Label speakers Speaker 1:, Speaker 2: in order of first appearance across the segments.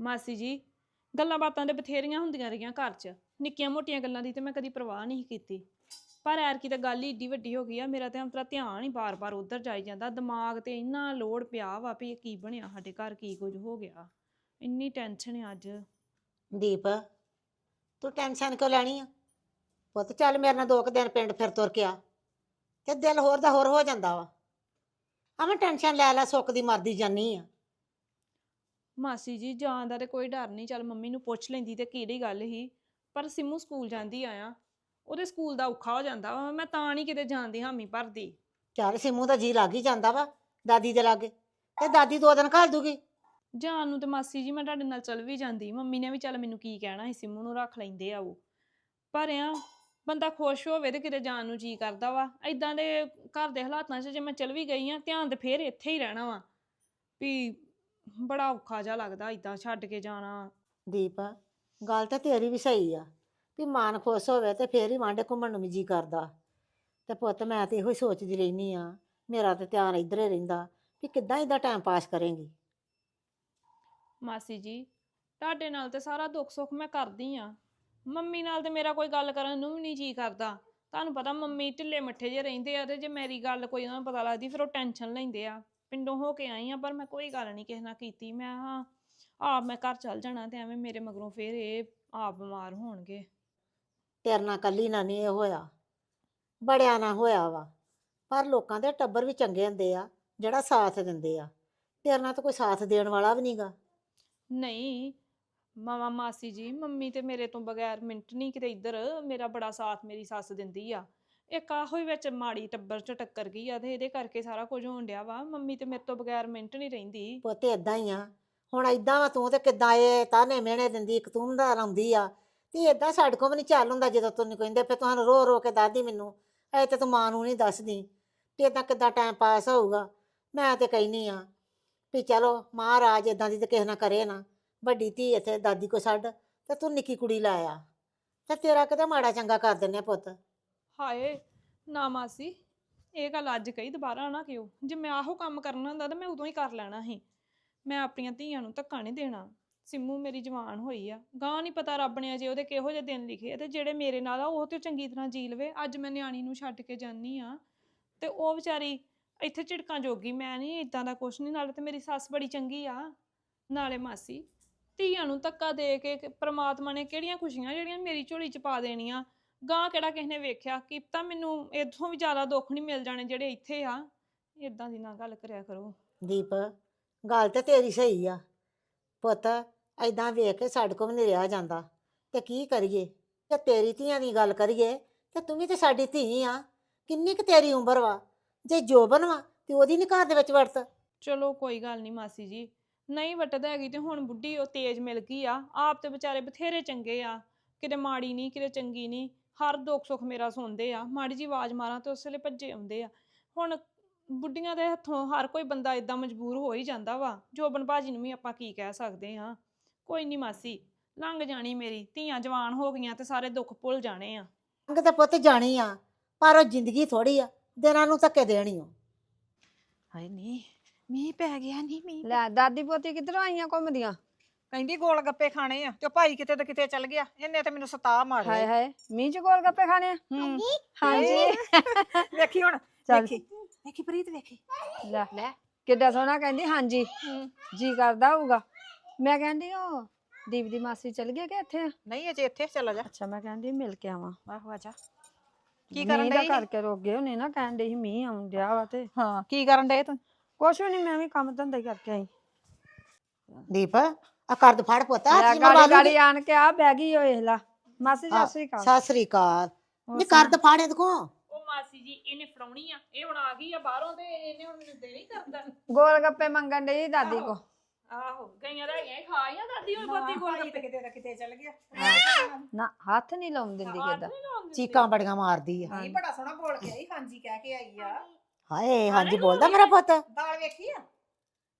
Speaker 1: ਮਾਸੀ ਜੀ, ਗੱਲਾਂ ਬਾਤਾਂ ਦੇ ਬਥੇਰੀਆਂ ਹੁੰਦੀਆਂ ਰਹੀਆਂ ਘਰ 'ਚ। ਨਿੱਕੀਆਂ ਮੋਟੀਆਂ ਗੱਲਾਂ ਦੀ ਤੇ ਮੈਂ ਕਦੀ ਪਰਵਾਹ ਨਹੀਂ ਕੀਤੀ। ਪਰ ਐਰਕੀ ਤਾਂ ਗੱਲ ਹੀ ਏਡੀ ਵੱਡੀ ਹੋ ਗਈ ਆ, ਮੇਰਾ ਤੇ ਅੰਤਰਾ ਧਿਆਨ ਹੀ ਬਾਰ-ਬਾਰ ਉਧਰ ਜਾਈ ਜਾਂਦਾ। ਦਿਮਾਗ ਤੇ ਇੰਨਾ ਲੋਡ ਪਿਆ ਵਾ ਵੀ ਇਹ ਕੀ ਬਣਿਆ, ਸਾਡੇ ਘਰ ਕੀ ਕੁਝ ਹੋ ਗਿਆ। ਇੰਨੀ ਟੈਨਸ਼ਨ ਆ ਅੱਜ।
Speaker 2: ਦੀਪ, ਤੂੰ ਟੈਨਸ਼ਨ ਕਿਉਂ ਲੈਣੀ ਆ? ਪੁੱਤ, ਚੱਲ ਮੇਰੇ ਨਾਲ ਦੋ ਕੁ ਦਿਨ ਪਿੰਡ ਫਿਰ ਤੁਰ ਕੇ ਆ। ਤੇ ਦਿਲ ਹੋਰ ਦਾ ਹੋਰ ਹੋ ਜਾਂਦਾ ਵਾ। ਆਵੇਂ ਟੈਨਸ਼ਨ ਲੈ ਲੈ ਸੁੱਕ ਦੀ ਮਰਦੀ ਜਾਨੀ ਆ।
Speaker 1: ਮਾਸੀ ਜੀ ਜਾਣ ਦਾ ਤੇ ਕੋਈ ਡਰ ਨਹੀਂ ਚੱਲ ਮੰਮੀ ਨੂੰ ਪੁੱਛ ਲੈਂਦੀ ਤੇ ਕਿਹੜੀ ਗੱਲ ਹੀ ਪਰ ਸਿੰਮੂ ਸਕੂਲ ਜਾਂਦੀ ਆਇਆ। ਉਹਦੇ ਸਕੂਲ ਦਾ ਔਖਾ ਹੋ ਜਾਂਦਾ ਵਾ ਮੈਂ ਤਾਂ ਨਹੀਂ ਕਿਤੇ ਜਾਣ ਦੀ ਹਾਮੀ ਭਰਦੀ।
Speaker 2: ਚੱਲ ਸਿਮੂ ਦਾ ਜੀ ਲੱਗ ਹੀ ਜਾਂਦਾ ਵਾ ਦਾਦੀ ਦੇ ਲਾਗੇ। ਤੇ ਦਾਦੀ ਦੋ ਦਿਨ ਘੱਲ ਦੂਗੀ।
Speaker 1: ਜਾਣ ਨੂੰ ਤੇ ਮਾਸੀ ਜੀ ਮੈਂ ਤੁਹਾਡੇ ਨਾਲ ਚੱਲ ਵੀ ਜਾਂਦੀ। ਮੰਮੀ ਨੇ ਵੀ ਚੱਲ ਮੈਨੂੰ ਕੀ ਕਹਿਣਾ ਸੀ ਸਿੰਮੂ ਨੂੰ ਰੱਖ ਲੈਂਦੇ ਆ ਉਹ। ਪਰ ਆ ਬੰਦਾ ਖੁਸ਼ ਹੋਵੇ ਤੇ ਕਿਤੇ ਜਾਣ ਨੂੰ ਜੀ ਕਰਦਾ ਵਾ। ਐਦਾਂ ਦੇ ਘਰ ਦੇ ਹਾਲਾਤਾਂ 'ਚ ਜੇ ਮੈਂ ਚੱਲ ਵੀ ਗਈ ਆ ਧਿਆਨ ਤੇ ਫੇਰ ਇੱਥੇ ਹੀ ਰਹਿਣਾ ਵਾ। ਵੀ ਬੜਾ ਔਖਾ ਜਿਹਾ ਲੱਗਦਾ ਐਦਾਂ ਛੱਡ ਕੇ ਜਾਣਾ।
Speaker 2: ਦੀਪ ਗੱਲ ਤਾਂ ਤੇਰੀ ਵੀ ਸਹੀ ਆ ਵੀ ਮਨ ਖੁਸ਼ ਹੋਵੇ ਤੇ ਫੇਰ ਹੀ ਵਾਂਡੇ ਘੁੰਮਣ ਨੂੰ ਵੀ ਜੀ ਕਰਦਾ। ਤੇ ਪੁੱਤ ਮੈਂ ਤੇ ਇਹੋ ਹੀ ਸੋਚਦੀ ਰਹਿਨੀ ਆ ਮੇਰਾ ਤੇ ਧਿਆਨ ਇੱਧਰ ਹੀ ਰਹਿੰਦਾ ਵੀ ਕਿੱਦਾਂ ਇਹਦਾ ਟਾਈਮ ਪਾਸ ਕਰੇਂਗੀ।
Speaker 1: ਮਾਸੀ ਜੀ ਤੁਹਾਡੇ ਨਾਲ ਤੇ ਸਾਰਾ ਦੁੱਖ ਸੁੱਖ ਮੈਂ ਕਰਦੀ ਆ। ਮੰਮੀ ਨਾਲ ਤੇ ਮੇਰਾ ਕੋਈ ਗੱਲ ਕਰਨ ਨੂੰ ਵੀ ਨਹੀਂ ਜੀ ਕਰਦਾ। ਤੁਹਾਨੂੰ ਪਤਾ ਮੰਮੀ ਢਿੱਲੇ ਮੱਠੇ ਜੇ ਰਹਿੰਦੇ ਆ ਤੇ ਜੇ ਮੇਰੀ ਗੱਲ ਕੋਈ ਉਹਨਾਂ ਨੂੰ ਪਤਾ ਲੱਗਦੀ ਫਿਰ ਉਹ ਟੈਨਸ਼ਨ ਲੈਂਦੇ ਆ। ਪਿੰਡੋਂ ਹੋ ਕੇ ਆਈ ਆ ਪਰ ਮੈਂ ਕੋਈ ਗੱਲ ਨਹੀਂ ਕਿਸੇ ਨਾਲ ਕੀਤੀ। ਮੈਂ ਹਾਂ ਆਪ ਮੈਂ ਘਰ ਚੱਲ ਜਾਣਾ ਤੇ ਐਵੇਂ ਮੇਰੇ ਮਗਰੋਂ ਫਿਰ ਇਹ ਆਪ ਬਿਮਾਰ ਹੋਣਗੇ।
Speaker 2: ਤੇਰੇ ਨਾਲ ਕੱਲੀ ਨਾ ਨਹੀਂ ਇਹ ਹੋਇਆ। ਬੜਿਆਂ ਨਾਲ ਹੋਇਆ ਵਾ। ਪਰ ਲੋਕਾਂ ਦੇ ਟੱਬਰ ਵੀ ਚੰਗੇ ਹੁੰਦੇ ਆ ਜਿਹੜਾ ਸਾਥ ਦਿੰਦੇ ਆ। ਤੇਰੇ ਨਾਲ ਤਾਂ ਕੋਈ ਸਾਥ ਦੇਣ ਵਾਲਾ ਵੀ ਨਹੀਂਗਾ।
Speaker 1: ਨਹੀਂ ਮਾਮਾ ਮਾਸੀ ਜੀ ਮੰਮੀ ਤੇ ਮੇਰੇ ਤੋਂ ਬਗੈਰ ਮਿੰਟ ਨਹੀਂ ਕਿਤੇ ਇੱਧਰ। ਮੇਰਾ ਬੜਾ ਸਾਥ ਮੇਰੀ ਸੱਸ ਦਿੰਦੀ ਆ। ਇੱਕ ਆਹੋ ਹੀ ਵਿੱਚ ਮਾੜੀ ਟੱਬਰ ਚ ਟੱਕਰ ਗਈ ਆ ਤੇ ਇਹਦੇ ਕਰਕੇ ਸਾਰਾ ਕੁਝ ਹੋਣ ਡਿਆ ਵਾ। ਮੰਮੀ ਤੇ ਮੇਰੇ ਤੋਂ ਬਗੈਰ ਮਿੰਟ ਨਹੀਂ ਰਹਿੰਦੀ।
Speaker 2: ਪੁੱਤ ਇਦਾਂ ਹੀ ਆ। ਹੁਣ ਇਦਾਂ ਵਾ ਤੂੰ ਤੇ ਕਿੱਦਾਂ ਇਹ ਤਾਨੇ ਮਿਹਣੇ ਦਿੰਦੀ, ਇੱਕ ਤੂੰ ਦਾ ਲਾਉਂਦੀ ਆ। ਤੇ ਇਦਾਂ ਸਾਡੇ ਕੋਲ ਵੀ ਨਹੀਂ ਚੱਲ ਹੁੰਦਾ ਜਦੋਂ ਤੂੰ ਕਹਿੰਦੇ ਫੇ ਤੁਹਾਨੂੰ ਰੋ ਰੋ ਕੇ ਦੱਸਦੀ ਮੈਨੂੰ। ਐ ਤੇ ਤੂੰ ਮਾਂ ਨੂੰ ਨਹੀਂ ਦੱਸਦੀ। ਤੇ ਇਦਾਂ ਕਿੱਦਾਂ ਟਾਈਮ ਪਾਸ ਹੋਊਗਾ। ਮੈਂ ਤੇ ਕਹਿਨੀ ਆ ਵੀ ਚਲੋ ਮਹਾਰਾਜ ਇਦਾਂ ਦੀ ਤੇ ਕਿਸੇ ਨਾ ਕਰੇ ਨਾ। ਵੱਡੀ ਧੀ ਇੱਥੇ, ਦਾਦੀ ਕੋ ਛੱਡ ਤੇ ਤੂੰ ਨਿੱਕੀ ਕੁੜੀ ਲਾਇਆ ਤੇ ਤੇਰਾ ਕਿਤੇ ਮਾੜਾ ਚੰਗਾ ਕਰ ਦਿੰਨੇ ਆ ਪੁੱਤ?
Speaker 1: ਹਾਏ, ਨਾ ਮਾਸੀ, ਇਹ ਗੱਲ ਅੱਜ ਕਹੀ ਦੁਬਾਰਾ ਨਾ ਕਿਉ? ਜੇ ਮੈਂ ਆਹੋ ਕੰਮ ਕਰਨਾ ਹੁੰਦਾ ਤਾਂ ਮੈਂ ਉਦੋਂ ਹੀ ਕਰ ਲੈਣਾ ਸੀ। ਮੈਂ ਆਪਣੀਆਂ ਧੀਆਂ ਨੂੰ ਧੱਕਾ ਨਹੀਂ ਦੇਣਾ। ਸਿੰਮੂ ਮੇਰੀ ਜਵਾਨ ਹੋਈ ਆ। ਗਾਂ ਨਹੀਂ ਪਤਾ ਰੱਬ ਨੇ ਅਜੇ ਉਹਦੇ ਕਿਹੋ ਜਿਹੇ ਦਿਨ ਲਿਖੇ ਆ ਤੇ ਜਿਹੜੇ ਮੇਰੇ ਨਾਲ ਆ, ਉਹ ਤੇ ਚੰਗੀ ਤਰ੍ਹਾਂ ਜੀ ਲਵੇ। ਅੱਜ ਮੈਂ ਨਿਆਣੀ ਨੂੰ ਛੱਡ ਕੇ ਜਾਨੀ ਆ ਤੇ ਉਹ ਵਿਚਾਰੀ ਇੱਥੇ ਝਿੜਕਾਂ ਜੋਗੀ, ਮੈਂ ਨਹੀਂ ਇਦਾਂ ਦਾ ਕੁਛ ਨਹੀਂ, ਨਾਲੇ ਤੇ ਮੇਰੀ ਸੱਸ ਬੜੀ ਚੰਗੀ ਆ। ਨਾਲੇ ਮਾਸੀ, ਧੀਆਂ ਨੂੰ ਧੱਕਾ ਦੇ ਕੇ ਪ੍ਰਮਾਤਮਾ ਨੇ ਕਿਹੜੀਆਂ ਖੁਸ਼ੀਆਂ ਜਿਹੜੀਆਂ ਮੇਰੀ ਝੋਲੀ 'ਚ ਪਾ ਦੇਣੀਆਂ ਗਾਂ ਕਿਹੜਾ ਕਿਸੇ ਨੇ ਵੇਖਿਆ? ਕਿ ਤਾਂ ਮੈਨੂੰ ਇਥੋਂ ਵੀ ਜ਼ਿਆਦਾ ਦੁੱਖ ਨਹੀਂ ਮਿਲ ਜਾਣੇ ਜਿਹੜੇ ਇੱਥੇ ਆ। ਇਦਾਂ ਦੀ ਨਾ ਗੱਲ ਕਰਿਆ ਕਰੋ।
Speaker 2: ਦੀਪ ਗੱਲ ਤੇ ਤੇਰੀ ਸਹੀ ਆ। ਪੁੱਤ ਐਦਾਂ ਵੇਖ ਕੇ ਸਾਡੇ ਕੋਲ ਵੀ ਨਹੀਂ ਰਿਹਾ ਜਾਂਦਾ। ਤੇ ਕੀ ਕਰੀਏ? ਤੇ ਤੇਰੀ ਧੀਆਂ ਦੀ ਗੱਲ ਕਰੀਏ ਤੇ ਤੂੰ ਵੀ ਤੇ ਸਾਡੀ ਧੀ ਆ। ਕਿੰਨੀ ਕੁ ਤੇਰੀ ਉਮਰ ਵਾ? ਜੇ ਜੋਬਨ ਵਾ ਤੇ ਉਹਦੀ ਨੀ ਘਰ ਦੇ ਵਿੱਚ ਵਰਤ।
Speaker 1: ਚਲੋ ਕੋਈ ਗੱਲ ਨਹੀਂ ਮਾਸੀ ਜੀ। ਨਹੀਂ ਵਟਦਾ ਹੈਗੀ ਤੇ ਹੁਣ ਬੁੱਢੀ ਉਹ ਤੇਜ਼ ਮਿਲ ਗਈ ਆ। ਆਪ ਤੇ ਵਿਚਾਰੇ ਬਥੇਰੇ ਚੰਗੇ ਆ। ਕਿਤੇ ਮਾੜੀ ਨਹੀਂ ਕਿਤੇ ਚੰਗੀ ਨਹੀਂ ਹਰ ਦੁੱਖ ਸੁੱਖ ਮੇਰਾ ਸੁਣਦੇ ਆ ਮਾੜੀ ਜੀ ਆਵਾਜ਼ ਮਾਰਾਂ ਤੇ ਉਸ ਵੇਲੇ ਭੱਜੇ ਆਉਂਦੇ ਆ। ਹੁਣ ਬੁੱਢੀਆਂ ਦੇ ਹੱਥੋਂ ਹਰ ਕੋਈ ਬੰਦਾ ਇਦਾਂ ਮਜਬੂਰ ਹੋ ਹੀ ਜਾਂਦਾ ਵਾ ਜੋਬਨ ਭਾਜੀ ਨੂੰ ਵੀ ਆਪਾਂ ਕੀ ਕਹਿ ਸਕਦੇ ਹਾਂ। ਕੋਈ ਨਹੀਂ ਮਾਸੀ ਲੰਘ ਜਾਣੀ ਮੇਰੀ ਧੀਆਂ ਜਵਾਨ ਹੋ ਗਈਆਂ ਤੇ ਸਾਰੇ ਦੁੱਖ ਭੁੱਲ ਜਾਣੇ ਆ।
Speaker 2: ਅੰਗ ਤੇ ਪੁੱਤ ਜਾਣੀ ਆ ਪਰ ਉਹ ਜ਼ਿੰਦਗੀ ਥੋੜੀ ਆ ਦਿਨਾਂ ਨੂੰ ਧੱਕੇ ਦੇਣੀ ਓ
Speaker 3: ਹਾਏ ਨਹੀਂ ਮੀਂਹ ਪੈ ਗਿਆ ਨਹੀਂ ਮੀਂਹ
Speaker 4: ਲੈ ਦਾਦੀ ਪੋਤੀ ਕਿੱਧਰੋਂ ਆਈਆਂ ਘੁੰਮਦੀਆਂ?
Speaker 3: ਕਹਿੰਦੀ ਗੋਲ ਗੱਪੇ ਖਾਣੇ ਆ ਤੇ ਉਹ ਭਾਈ ਕਿਤੇ ਤੇ ਕਿਤੇ ਚੱਲ ਗਿਆ ਇਹਨੇ ਤੇ ਮੈਨੂੰ ਸਤਾ
Speaker 4: ਹਾਏ
Speaker 3: ਮਾਰਿਆ
Speaker 4: ਹਾਏ ਮੀਂਹ ਚ ਗੋਲ ਗੱਪੇ ਖਾਣੇ ਆ?
Speaker 3: ਹੂੰ
Speaker 4: ਹਾਂਜੀ।
Speaker 3: ਵੇਖੀ ਹੁਣ
Speaker 4: ਚੱਲ।
Speaker 3: ਵੇਖੀ ਵੇਖੀ ਪ੍ਰੀਤ ਵੇਖੀ
Speaker 4: ਲੈ
Speaker 3: ਲੈ।
Speaker 4: ਕਿੱਡਾ ਸੋਹਣਾ ਕਹਿੰਦੀ ਹਾਂਜੀ। ਜੀ ਕਰਦਾ ਹੋਊਗਾ। ਮੈਂ ਕਹਿੰਦੀ ਉਹ ਦੀਪ ਦੀ ਮਾਸੀ ਚਲ ਗਈ ਕਿ ਇੱਥੇ? ਆ?
Speaker 3: ਨਹੀਂ ਅਜੇ ਇੱਥੇ ਚਲਾ ਜਾ।
Speaker 4: ਅੱਛਾ ਮੈਂ ਕਹਿੰਦੀ ਮਿਲ ਕੇ ਆਵਾਂ।
Speaker 3: ਆਹੋ ਆ ਜਾ। ਕੀ ਕਰਨ
Speaker 4: ਮੀਂਹ ਦਾ
Speaker 3: ਡਈ ਸੀ?
Speaker 4: ਕਰਕੇ ਰੁਕ ਗਏ ਹੋਣੇ ਨਾ ਕਹਿਣ ਡਈ ਸੀ ਮੀਂਹ ਆਉਣ ਡਿਆ ਵਾ ਤੇ।
Speaker 3: ਹਾਂ ਕੀ ਕਰਨ ਡੇ ਤੂੰ?
Speaker 4: ਕੁਛ ਵੀ ਨਹੀਂ ਮੈਂ ਵੀ ਕੰਮ ਧੰਦਾ ਹੀ ਕਰਕੇ ਆਈ।
Speaker 2: ਦੀਪ ਆ ਕਰਦ ਫੜ ਪੁੱਤ ਆ
Speaker 4: ਲੈ
Speaker 2: ਕੀ
Speaker 4: ਗਾੜੀ
Speaker 2: ਮਾਰੂ
Speaker 4: ਗਾੜੀ ਆਣ ਕੇ ਆ ਬਹਿ ਗਈ ਓਏ ਲਾ। ਮਾਸੀ
Speaker 2: ਹਾਂ,
Speaker 4: ਸਤਿ ਸ੍ਰੀ ਅਕਾਲ।
Speaker 2: ਸਤਿ ਸ੍ਰੀ ਅਕਾਲ।
Speaker 4: ਹੋਰ
Speaker 2: ਨੀ
Speaker 4: ਸੁਣਾ?
Speaker 2: ਕਰਦ ਫਾੜੇ ਦੇਖੋ।
Speaker 1: ਉਹ ਮਾਸੀ ਜੀ ਇਹਨੇ ਫੜਾਉਣੀ ਆ ਇਹ ਹੁਣ ਆ ਗਈ ਆ ਬਾਹਰੋਂ ਤੇ ਇਹਨੇ ਹੁਣ ਕਰਦਾ
Speaker 4: ਗੋਲ ਗੱਪੇ ਮੰਗਣ ਡਈ ਦਾਦੀ ਕੋ।
Speaker 1: ਆਹੋ ਗਈਆਂ ਰਹਿ ਗਈਆਂ ਖਾਈਆਂ ਦਾਦੀ ਉਹ ਬੱਤੀ ਗੱਪੇ
Speaker 3: ਕਿਤੇ ਦਾ ਕਿਤੇ ਚੱਲ ਗਿਆ।
Speaker 4: ਨਾ ਹੱਥ ਨਹੀਂ ਲਾਉਣ ਦਿੰਦੀ ਕਿੱਦਾਂ।
Speaker 2: ਚੀਕਾਂ ਬੜੀਆਂ ਮਾਰਦੀ ਆ।
Speaker 3: ਨਹੀਂ ਬੜਾ ਸੋਹਣਾ ਬੋਲ ਕੇ ਆਈ ਹਾਂਜੀ ਕਹਿ ਕੇ ਆਈ ਆ।
Speaker 2: ਹਾਏ ਹਾਂਜੀ ਬੋਲਦਾ ਮੇਰਾ ਪੁੱਤ।
Speaker 3: ਦਾਲ ਵੇਖੀ ਆ?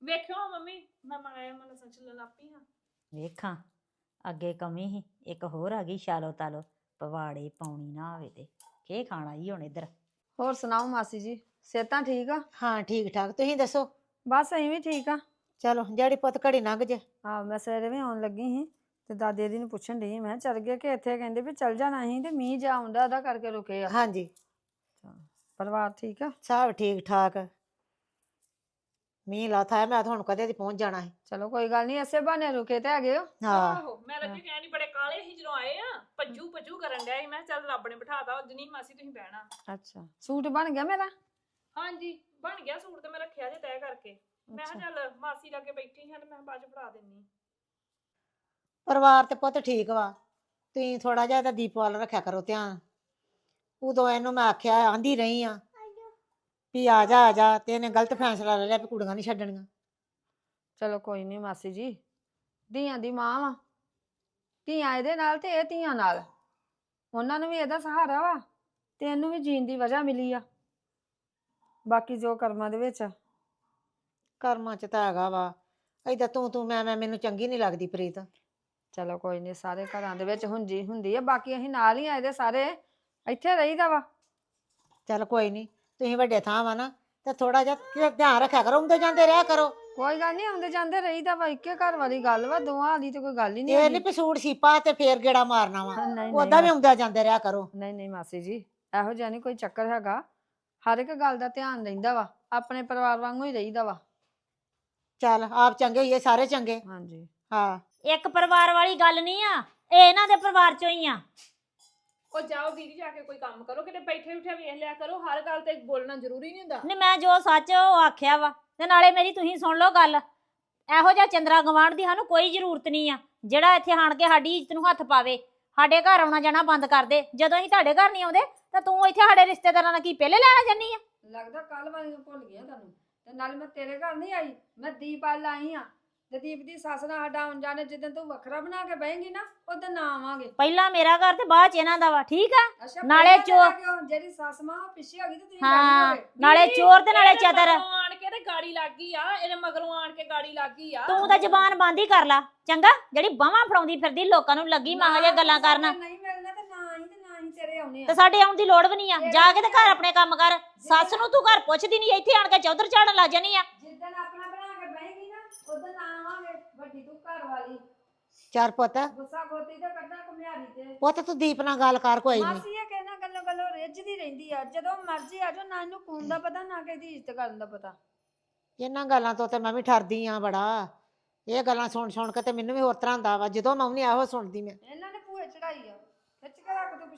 Speaker 1: ਵੇਖਿਓ ਮੰਮੀ ਮੈਂ ਮਾਇਆ ਮਨ ਸੱਚ ਲਾਪੀ ਹਾਂ।
Speaker 5: ਵੇਖਾਂ ਅੱਗੇ ਕਮੀ ਸੀ ਇੱਕ ਹੋਰ ਆ ਗਈ ਸ਼ਾਲੋ ਤਾਲੋ ਪਵਾੜੇ ਪਾਉਣੀ ਨਾ ਆਵੇ ਤੇ ਕੀ ਖਾਣਾ ਹੀ ਹੁਣ ਇੱਧਰ?
Speaker 4: ਹੋਰ ਸੁਣਾਓ ਮਾਸੀ ਜੀ ਸਿਹਤਾਂ ਠੀਕ ਆ?
Speaker 2: ਹਾਂ ਠੀਕ ਠਾਕ ਤੁਸੀਂ ਦੱਸੋ?
Speaker 4: ਬਸ ਅਸੀਂ ਵੀ ਠੀਕ ਆ।
Speaker 2: ਚਲੋ ਜਿਹੜੀ ਪੁੱਤ ਘੜੀ ਲੰਘ ਜੇ।
Speaker 4: ਹਾਂ ਮੈਂ ਸਵੇਰੇ ਵੀ ਆਉਣ ਲੱਗੀ ਸੀ ਤੇ ਦਾਦੀ ਦੀ ਨੂੰ ਪੁੱਛਣ ਡਈ ਮੈਂ ਕਿਹਾ ਚੱਲ ਗਏ ਕਿ ਇੱਥੇ ਕਹਿੰਦੇ ਵੀ ਚੱਲ ਜਾਣਾ ਸੀ ਤੇ ਮੀਂਹ ਜਾ ਆਉਂਦਾ ਉਹਦਾ ਕਰਕੇ ਰੁਕੇ ਆ।
Speaker 2: ਹਾਂਜੀ।
Speaker 4: ਪਰਿਵਾਰ ਠੀਕ ਆ?
Speaker 2: ਸਭ ਠੀਕ ਠਾਕ ਮੀਂਹ ਲਾਥਾ ਹੈ ਮੈਂ ਤਾਂ ਹੁਣ ਕਦੇ ਦੀ ਪਹੁੰਚ ਜਾਣਾ ਹੈ
Speaker 4: ਚਲੋ ਕੋਈ ਗੱਲ ਨਹੀਂ ਐਸੇ ਬਹਾਨੇ ਰੁਕੇ ਤੇ ਹੈਗੇ ਹੋ।
Speaker 2: ਹਾਂ।
Speaker 1: ਆਹੋ ਮੈਂ ਰੱਜੀ ਕਹਿਣੀ ਬੜੇ ਕਾਲੇ ਸੀ ਜਦੋਂ ਆਏ ਆ ਭੱਜੂ ਭੱਜੂ ਕਰਨ ਡਿਆ ਸੀ ਮੈਂ ਕਿਹਾ ਚੱਲ ਰੱਬ ਨੇ ਬਿਠਾਤਾ ਅੱਜ ਨਹੀਂ ਮਾਸੀ ਤੁਸੀਂ ਬਹਿਣਾ।
Speaker 4: ਅੱਛਾ ਸੂਟ ਬਣ ਗਿਆ ਮੇਰਾ?
Speaker 1: ਹਾਂਜੀ ਬਣ ਗਿਆ ਸੂਟ ਤੇ ਮੈਂ ਰੱਖਿਆ ਜੇ ਤੈਅ ਕਰਕੇ। ਮੈਂ ਕਿਹਾ ਚੱਲ ਮਾਸੀ ਲਾਗੇ ਬੈਠੀ ਹਾਂ ਤੇ ਮੈਂ ਕਿਹਾ ਬਾਅਦ ਚ ਫੜਾ ਦਿੰਨੀ
Speaker 2: ਪਰਿਵਾਰ ਤੇ ਪੁੱਤ ਠੀਕ ਵਾ ਤੁਸੀਂ ਥੋੜਾ ਜਿਹਾ ਤਾਂ ਦੀਪ ਵੱਲ ਰੱਖਿਆ ਕਰੋ ਧਿਆਨ। ਉਦੋਂ ਇਹਨੂੰ ਮੈਂ ਆਖਿਆ ਆਂਦੀ ਰਹੀ ਆ ਵੀ ਆ ਜਾ ਆ ਜਾ ਤੇ ਇਹਨੇ ਗਲਤ ਫੈਸਲਾ ਲੈ ਲਿਆ ਵੀ ਕੁੜੀਆਂ ਨਹੀਂ ਛੱਡਣੀਆਂ।
Speaker 4: ਚਲੋ ਕੋਈ ਨਹੀਂ ਮਾਸੀ ਜੀ ਧੀਆਂ ਦੀ ਮਾਂ ਵਾ। ਧੀਆਂ ਇਹਦੇ ਨਾਲ ਤੇ ਇਹ ਧੀਆਂ ਨਾਲ। ਉਹਨਾਂ ਨੂੰ ਵੀ ਇਹਦਾ ਸਹਾਰਾ ਵਾ ਤੇ ਇਹਨੂੰ ਵੀ ਜੀਣ ਦੀ ਵਜ੍ਹਾ ਮਿਲੀ ਆ। ਬਾਕੀ ਜੋ ਕਰਮਾਂ ਦੇ ਵਿੱਚ। ਆ।
Speaker 2: ਕਰਮਾਂ ਚ ਤਾਂ ਹੈਗਾ ਵਾ। ਏਦਾਂ ਤੂੰ ਤੂੰ ਮੈਂ ਮੈਂ ਮੈਨੂੰ ਚੰਗੀ ਨਹੀਂ ਲੱਗਦੀ ਪ੍ਰੀਤ।
Speaker 4: ਚਲੋ ਕੋਈ ਨਹੀਂ ਸਾਰੇ ਘਰਾਂ ਦੇ ਵਿੱਚ ਹੁੰਜੀ ਹੁੰਦੀ ਆ। ਬਾਕੀ ਅਸੀਂ ਨਾਲ ਹੀ ਆ ਇਹਦੇ ਸਾਰੇ ਇੱਥੇ ਰਹੀਦਾ ਵਾ।
Speaker 2: ਚੱਲ ਕੋਈ ਨਹੀਂ ਤੁਸੀਂ ਵੱਡੇ ਥਾਂ ਵਾ ਨਾ ਤੇ ਥੋੜਾ ਜਿਹਾ ਧਿਆਨ ਰੱਖਿਆ ਕਰੋ ਹੁੰਦੇ ਜਾਂਦੇ ਰਿਹਾ ਕਰੋ।
Speaker 4: ਕੋਈ ਗੱਲ ਨਹੀਂ ਆਉਂਦੇ ਜਾਂਦੇ ਰਹੀਦਾ ਵਾ ਇੱਕੇ ਘਰ ਵਾਲੀ ਗੱਲ ਵਾ ਦੋਵਾਂ ਦੀ ਤੇ ਕੋਈ ਗੱਲ ਹੀ ਨਹੀਂ
Speaker 2: ਇਹ ਨਹੀਂ ਸੂਟ ਸੀਪਾ ਤੇ ਫੇਰ ਗੇੜਾ ਮਾਰਨਾ ਵਾ
Speaker 4: ਨਹੀਂ
Speaker 2: ਉਦਾਂ ਵੀ ਹੁੰਦੇ ਜਾਂਦੇ ਰਿਹਾ ਕਰੋ।
Speaker 4: ਨਹੀਂ ਨਹੀਂ ਮਾਸੀ ਜੀ ਇਹੋ ਜਿਹਾ ਨਹੀਂ ਕੋਈ ਚੱਕਰ ਹੈਗਾ। ਹਰ ਇੱਕ ਗੱਲ ਦਾ ਧਿਆਨ ਰਹਿੰਦਾ ਵਾ ਆਪਣੇ ਪਰਿਵਾਰ ਵਾਂਗੂ ਹੀ ਰਹੀਦਾ ਵਾ।
Speaker 2: ਚੱਲ ਆਪ ਚੰਗੇ ਹੀ ਇਹ ਸਾਰੇ ਚੰਗੇ।
Speaker 4: ਹਾਂਜੀ।
Speaker 2: ਹਾਂ।
Speaker 5: ਇੱਕ ਪਰਿਵਾਰ ਵਾਲੀ ਗੱਲ ਨਹੀਂ ਆ ਇਹ ਇਹਨਾਂ ਦੇ ਪਰਿਵਾਰ ਚੋਂ ਹੀ ਆ।
Speaker 1: ਉਹ ਜਾਓ ਦੀਦੀ ਜਾ ਕੇ ਕੋਈ ਕੰਮ ਕਰੋ ਕਿਤੇ ਬੈਠੇ ਉੱਠੇ ਵੇਖ ਲਿਆ ਕਰੋ ਹਰ ਗੱਲ ਤੇ ਬੋਲਣਾ ਜ਼ਰੂਰੀ ਨਹੀਂ ਹੁੰਦਾ।
Speaker 5: ਨਹੀਂ ਮੈਂ ਜੋ ਸੱਚ ਉਹ ਆਖਿਆ ਵਾ ਤੇ ਨਾਲੇ ਮੇਰੀ ਤੁਸੀਂ ਸੁਣ ਲਓ ਗੱਲ। ਇਹੋ ਜਿਹਾ ਚੰਦਰਾ ਗਵਾਂਢ ਦੀ ਸਾਨੂੰ ਕੋਈ ਜ਼ਰੂਰਤ ਨਹੀਂ ਆ ਜਿਹੜਾ ਇੱਥੇ ਆਣ ਕੇ ਸਾਡੀ ਇੱਜ਼ਤ ਨੂੰ ਹੱਥ ਪਾਵੇ ਸਾਡੇ ਘਰ ਆਉਣਾ ਜਾਣਾ ਬੰਦ ਕਰ ਦੇ ਜਦੋਂ ਅਸੀਂ ਤੁਹਾਡੇ ਘਰ ਨਹੀਂ ਆਉਂਦੇ ਤਾਂ ਤੂੰ ਇੱਥੇ ਸਾਡੇ ਰਿਸ਼ਤੇਦਾਰਾਂ ਨਾਲ ਕੀ ਪਹਿਲੇ ਲੈਣਾ ਜਾਨੀ ਆ?
Speaker 4: ਲੱਗਦਾ ਕੱਲ ਵਾਲੀ ਨੂੰ ਭੁੱਲ ਗਿਆ ਤੁਹਾਨੂੰ ਤੇ ਨਾਲ ਮੈਂ ਤੇਰੇ ਘਰ ਨਹੀਂ ਆਈ ਮੈਂ ਦੀਪ ਵੱਲ ਆਈ ਆ। ਤੇ ਦੀਪ ਦੀ ਸੱਸ ਨਾਲ ਸਾਡਾ ਆਉਣ ਜਾਣੇ ਜਿੱਦਣ ਤੂੰ ਵੱਖਰਾ ਬਣਾ ਕੇ ਬਹੇਂਗੀ ਨਾ ਉਦੋਂ ਨਾ ਆਵਾਂਗੇ।
Speaker 5: ਪਹਿਲਾਂ ਮੇਰਾ ਘਰ ਤੇ ਬਾਅਦ ਚ ਇਹਨਾਂ ਦਾ ਵਾ ਠੀਕ ਆ?
Speaker 4: ਅੱਛਾ
Speaker 5: ਨਾਲੇ
Speaker 4: ਪਹਿਲਾਂ ਤੇਰਾ
Speaker 5: ਚੋ-
Speaker 4: ਕਿਉਂ? ਜਿਹੜੀ ਸੱਸ ਮਾਂ ਉਹ ਪਿੱਛੇ ਹੋ ਗਈ ਤੇ ਤੁਸੀਂ
Speaker 5: ਹਾਂ। ਨਾਲੇ ਚੋਰ ਤੇ ਨਾਲੇ
Speaker 1: ਇਹਦੇ ਮਗਰੋਂ ਆਣ ਕੇ ਤੇ ਗਾੜੀ ਲੱਗ ਗਈ ਆ ਇਹਦੇ ਮਗਰੋਂ ਆਣ ਕੇ ਗਾੜੀ ਲੱਗ ਗਈ ਆ।
Speaker 5: ਤੂੰ ਤਾਂ ਜ਼ਬਾਨ ਬੰਦ ਹੀ ਕਰ ਲਾ ਚੰਗਾ? ਜਿਹੜੀ ਬਾਹਾਂ ਫੜਾਉਂਦੀ ਫਿਰਦੀ ਲੋਕਾਂ ਨੂੰ ਲੱਗੀ ਮਾਂ ਜਿਹੀਆਂ ਗੱਲਾਂ ਕਰਨ।
Speaker 4: ਨਹੀਂ ਮਿਲਣਾ ਤੇ ਨਾ ਹੀ ਤੇ ਨਾ ਹੀ ਤੇਰੇ ਆਉਣੇ
Speaker 5: ਤੇ
Speaker 4: ਆ
Speaker 5: ਸਾਡੇ ਆਉਣ ਦੀ ਲੋੜ ਵੀ ਨਹੀਂ ਆ। ਜਾ ਕੇ ਤੇ ਘਰ ਆਪਣੇ ਕੰਮ ਕਰ। ਸੱਸ ਨੂੰ ਤੂੰ ਘਰ ਪੁੱਛਦੀ ਨਹੀਂ ਇੱਥੇ ਆਣ ਕੇ ਚੌਧਰ ਝਾੜਨ ਲੱਗ ਜਾਨੀ ਆ।
Speaker 4: ਜਿੱਦਣ ਆਪਣਾ ਬਣਾ ਕੇ ਬਹੇਂਗੀ ਨਾ ਉਦੋਂ ਨਾ ਵੱਡੀ ਤੂੰ ਘਰ ਵਾਲੀ।
Speaker 2: ਚਾਰ ਪੁੱਤ।
Speaker 4: ਗੁੱਸਾ ਖੋਤੀ ਤੇ ਕੱਢਣਾ ਕੁਮਿਆਰੀ ਤੇ।
Speaker 2: ਪੁੱਤ ਤੂੰ ਦੀਪ ਨਾਲ ਗੱਲ ਕਰ ਕੋਈ ਨਹੀਂ
Speaker 4: ਮਾਸੀ ਇਹ ਕਹਿਣਾ ਗੱਲੋਂ ਗੱਲੋਂ ਰਿੱਝਦੀ ਰਹਿੰਦੀ ਆ। ਜਦੋਂ ਮਰਜ਼ੀ ਆ ਜਾਓ ਨਾ ਇਹਨੂੰ ਕੂਨ ਦਾ ਪਤਾ ਨਾ ਕਿਸੇ ਦੀ ਇੱਜ਼ਤ ਕਰਨ ਦਾ ਪਤਾ।
Speaker 2: ਇਹਨਾਂ ਗੱਲਾਂ ਤੋਂ ਤੇ ਮੈਂ ਵੀ ਠਰਦੀ ਆ ਬੜਾ। ਇਹ ਗੱਲਾਂ ਸੁਣ ਸੁਣ ਕੇ ਤੇ ਮੈਨੂੰ ਵੀ ਹੋਰ ਤਰ੍ਹਾਂ ਦਾ ਵਾ। ਜਦੋਂ ਮੈਂ ਆਉਂਦੀ ਇਹੋ ਸੁਣਦੀ ਮੈਂ।
Speaker 4: ਇਹਨਾਂ ਨੇ ਭੂਏ ਚੜਾਈ ਆ। ਖਿੱਚ ਕੇ ਰੱਖ ਤੂੰ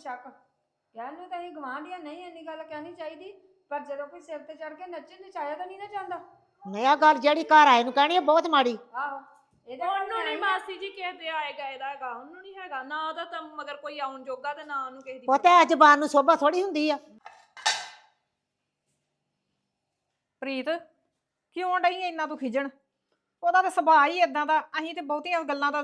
Speaker 4: ਕਹਿਣ ਨੂੰ ਤਾਂ ਅਸੀਂ ਗਵਾਂਢੀਆਂ ਨਹੀਂ ਇੰਨੀ ਗੱਲ ਕਹਿਣੀ ਚਾਹੀਦੀ। ਪਰ ਜਦੋਂ ਕੋਈ ਸਿਰ ਤੇ ਚੜ ਕੇ ਨੱਚਣ ਨਚਾਇਆ ਤਾਂ ਨਹੀਂ ਨਾ ਜਾਂਦਾ।
Speaker 2: ਨਹੀਂ ਗੱਲ ਜਿਹੜੀ ਘਰ ਆਏ ਨੂੰ ਕਹਿਣੀ ਆ ਬਹੁਤ ਮਾੜੀ।
Speaker 4: ਆਹੋ। ਇਹਦੇ
Speaker 1: ਉਹਨੂੰ ਨਹੀਂ ਮਾਸੀ ਜੀ ਕਿਸੇ ਦੇ ਆਏਗਾ ਇਹਦਾ ਹੈਗਾ ਉਹਨੂੰ ਨਹੀਂ ਹੈਗਾ। ਨਾ ਉਹਦਾ ਤਾਂ ਮਗਰ ਕੋਈ ਆਉਣ ਜੋਗਾ ਤੇ ਨਾ ਉਹਨੂੰ ਕਿਸੇ ਦੀ
Speaker 2: ਪੁੱਤ ਇਹ ਜ਼ਬਾਨ ਨੂੰ ਸੋਭਾ ਥੋੜੀ ਹੁੰਦੀ ਆ।
Speaker 3: ਪ੍ਰੀਤ ਕਿਉਂ ਡਈ ਇੰਨਾ ਤੂੰ ਖਿਜਣ? ਉਹਦਾ ਤਾਂ ਸੁਭਾਅ ਹੀ ਇਦਾਂ ਦਾ ਅਸੀਂ ਤੇ ਬਹੁਤੀਆਂ ਗੱਲਾਂ ਤਾਂ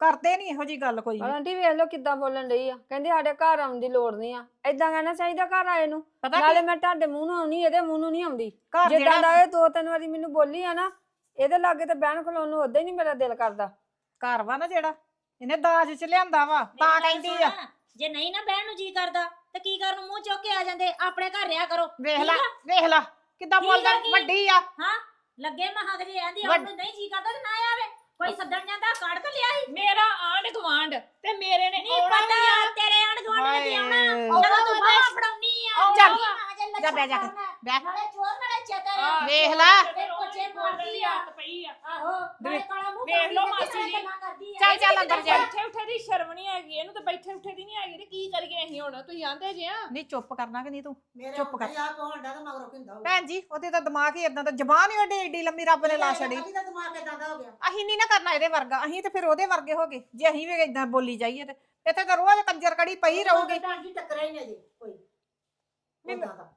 Speaker 3: ਕਰਦੇ ਨਹੀਂ ਇਹੋ ਜੀ ਗੱਲ ਕੋਈ
Speaker 4: ਪਰ ਆਂਟੀ ਵੇਖ ਲਓ ਕਿੱਦਾਂ ਬੋਲਣ ਰਹੀ ਆ। ਕਹਿੰਦੀ ਸਾਡੇ ਘਰ ਆਉਣ ਦੀ ਲੋੜ ਨਹੀਂ ਆ। ਏਦਾਂ ਕਹਿਣਾ ਚਾਹੀਦਾ ਘਰ ਆਏ ਨੂੰ।
Speaker 3: ਪਤਾ
Speaker 4: ਨਾਲੇ
Speaker 3: ਕੀ
Speaker 4: ਮੈਂ ਤੁਹਾਡੇ ਮੂੰਹ ਨੂੰ ਆਉਣੀ ਇਹਦੇ ਮੂੰਹ ਨੂੰ ਨਹੀਂ ਆਉਂਦੀ।
Speaker 3: ਘਰ
Speaker 4: ਜਿੱਦਾਂ
Speaker 3: ਜਿਹੜਾ
Speaker 4: ਦਾ ਇਹ ਦੋ ਤਿੰਨ ਵਾਰੀ ਮੈਨੂੰ ਬੋਲੀ ਆ ਨਾ ਇਹਦੇ ਲਾਗੇ ਤੇ ਬਹਿਣ ਖਲੋਣ ਨੂੰ ਉਦਾਂ ਹੀ ਨਹੀਂ ਮੇਰਾ ਦਿਲ ਕਰਦਾ
Speaker 3: ਘਰ ਵਾ ਨਾ ਜਿਹੜਾ ਇਹਨੇ ਦਾਜ ਚ ਲਿਆਂਦਾ ਵਾ ਤਾਂ
Speaker 5: ਮੇਰੀ ਗੱਲ
Speaker 3: ਕਹਿੰਦੀ ਆ
Speaker 5: ਸੁਣ, ਜੇ ਨਹੀਂ ਨਾ ਬਹਿਣ ਨੂੰ ਜੀ ਕਰਦਾ ਤੇ ਕੀ ਕਰਨ ਨੂੰ ਮੂੰਹ ਚੁੱਕ ਕੇ ਆ ਜਾਂਦੇ ਆਪਣੇ ਘਰ ਰਿਆ ਕਰੋ
Speaker 3: ਵੇਖ
Speaker 5: ਠੀਕ
Speaker 3: ਲੈ
Speaker 5: ਆ?
Speaker 3: ਵੇਖ ਲੈ ਕਿੱਦਾਂ
Speaker 5: ਠੀਕ
Speaker 3: ਬੋਲਦਾ
Speaker 5: ਆ ਕੀ?
Speaker 3: ਵੱਡੀ ਆ
Speaker 5: ਹਾਂ ਲੱਗੇ ਮਹਾਂ ਜੇ ਆਂਦੀ
Speaker 3: ਵੱਡ-
Speaker 5: ਉਹਨੂੰ ਨਹੀਂ ਜੀ ਕਰਦਾ ਤੇ ਨਾ ਆਵੇ ਕੋਈ ਸੱਦਣ ਜਾਂਦਾ ਕੜ ਕੇ ਲਿਆ ਸੀ
Speaker 1: ਮੇਰਾ ਆਂਢ ਗਵਾਂਢ ਤੇ ਮੇਰੇ ਨੇ
Speaker 5: ਨਹੀਂ
Speaker 1: ਆਉਣਾ
Speaker 5: ਪਤਾ
Speaker 1: ਵੀ ਆ।
Speaker 5: ਤੇਰੇ ਆਣ ਗਵਾਂਢ ਨੇ ਕੀ ਆਉਣਾ
Speaker 3: ਹਾਏ।
Speaker 5: ਜਦੋਂ ਤੂੰ ਬਾਹਰ ਫੜਾਉਣੀ ਆ
Speaker 3: ਚੱਲ,
Speaker 5: ਜੇ
Speaker 3: ਬਹਿ ਜਾ ਕੇ, ਬਹਿ।
Speaker 5: ਨਾਲੇ ਚੋਰ ਨਾਲੇ ਚਤਰ
Speaker 3: ਵੇਖ ਲਾ।
Speaker 1: ਤੇ ਰੋਚੇ ਮਾਰਦੀ ਆ। ਹੱਥ ਪਈ ਆ।
Speaker 5: ਆਹੋ ਨਾਲੇ ਕਾਲਾ ਮੂੰਹ
Speaker 1: ਵੇਖ ਲਓ ਮਾਸੀ ਜੀ।
Speaker 3: ਚੱਲ ਚੱਲ ਅੰਦਰ ਜਾ।
Speaker 1: ਬੈਠੇ ਉੱਠੇ ਦੀ ਸ਼ਰਮ ਨਹੀਂ ਹੈਗੀ ਇਹਨੂੰ ਤਾਂ ਬੈਠੇ ਉੱਠੇ ਦੀ ਨਹੀਂ ਹੈਗੀ ਤੇ ਕੀ ਕਰੀਏ ਅਸੀਂ ਹੁਣ? ਤੁਸੀਂ ਆਂਦੇ ਜੇ ਆ।
Speaker 3: ਨਹੀਂ ਚੁੱਪ ਕਰਨਾ ਕਿ ਨਹੀਂ ਤੂੰ? ਚੁੱਪ ਕਰ।
Speaker 2: ਆ ਕੋਹੰਡਾ ਤੇ ਮਗਰੋਂ ਕਿੰਦਾ ਹੋ
Speaker 3: ਭੈਣ ਜੀ ਉਹਦੇ ਤਾਂ ਦਿਮਾਗ ਹੀ ਇਦਾਂ ਦਾ ਜ਼ਬਾਨ ਹੀ ਓਡੀ ਏਡੀ ਲੰਮੀ ਰੱਬ ਨੇ ਲਾ ਛੜੀ
Speaker 2: ਦਾ ਦਿਮਾਗ ਇਦਾਂ ਦਾ ਹੋ ਗਿਆ?
Speaker 3: ਅਸੀਂ ਨਹੀਂ ਨਾ ਕਰਨਾ ਇਹਦੇ ਵਰਗਾ ਅਸੀਂ ਤੇ ਫਿਰ ਉਹਦੇ ਵਰਗੇ ਹੋ ਗਏ। ਜੇ ਅਸੀਂ ਵੀ ਇਦਾਂ ਬੋਲੀ ਜਾਈਏ ਤੇ ਇੱਥੇ ਤਾਂ ਰੋਜ਼ ਕੰਜਰ ਕੜੀ ਪਈ ਰਹੂਗੀ।
Speaker 2: ਭੈਣ ਜੀ ਟੱਕਰਾ ਹੀ ਨਹੀਂ ਜੀ ਕੋਈ।
Speaker 3: ਮੈਨੂੰ-
Speaker 2: ਓਦਾਂ ਦਾ।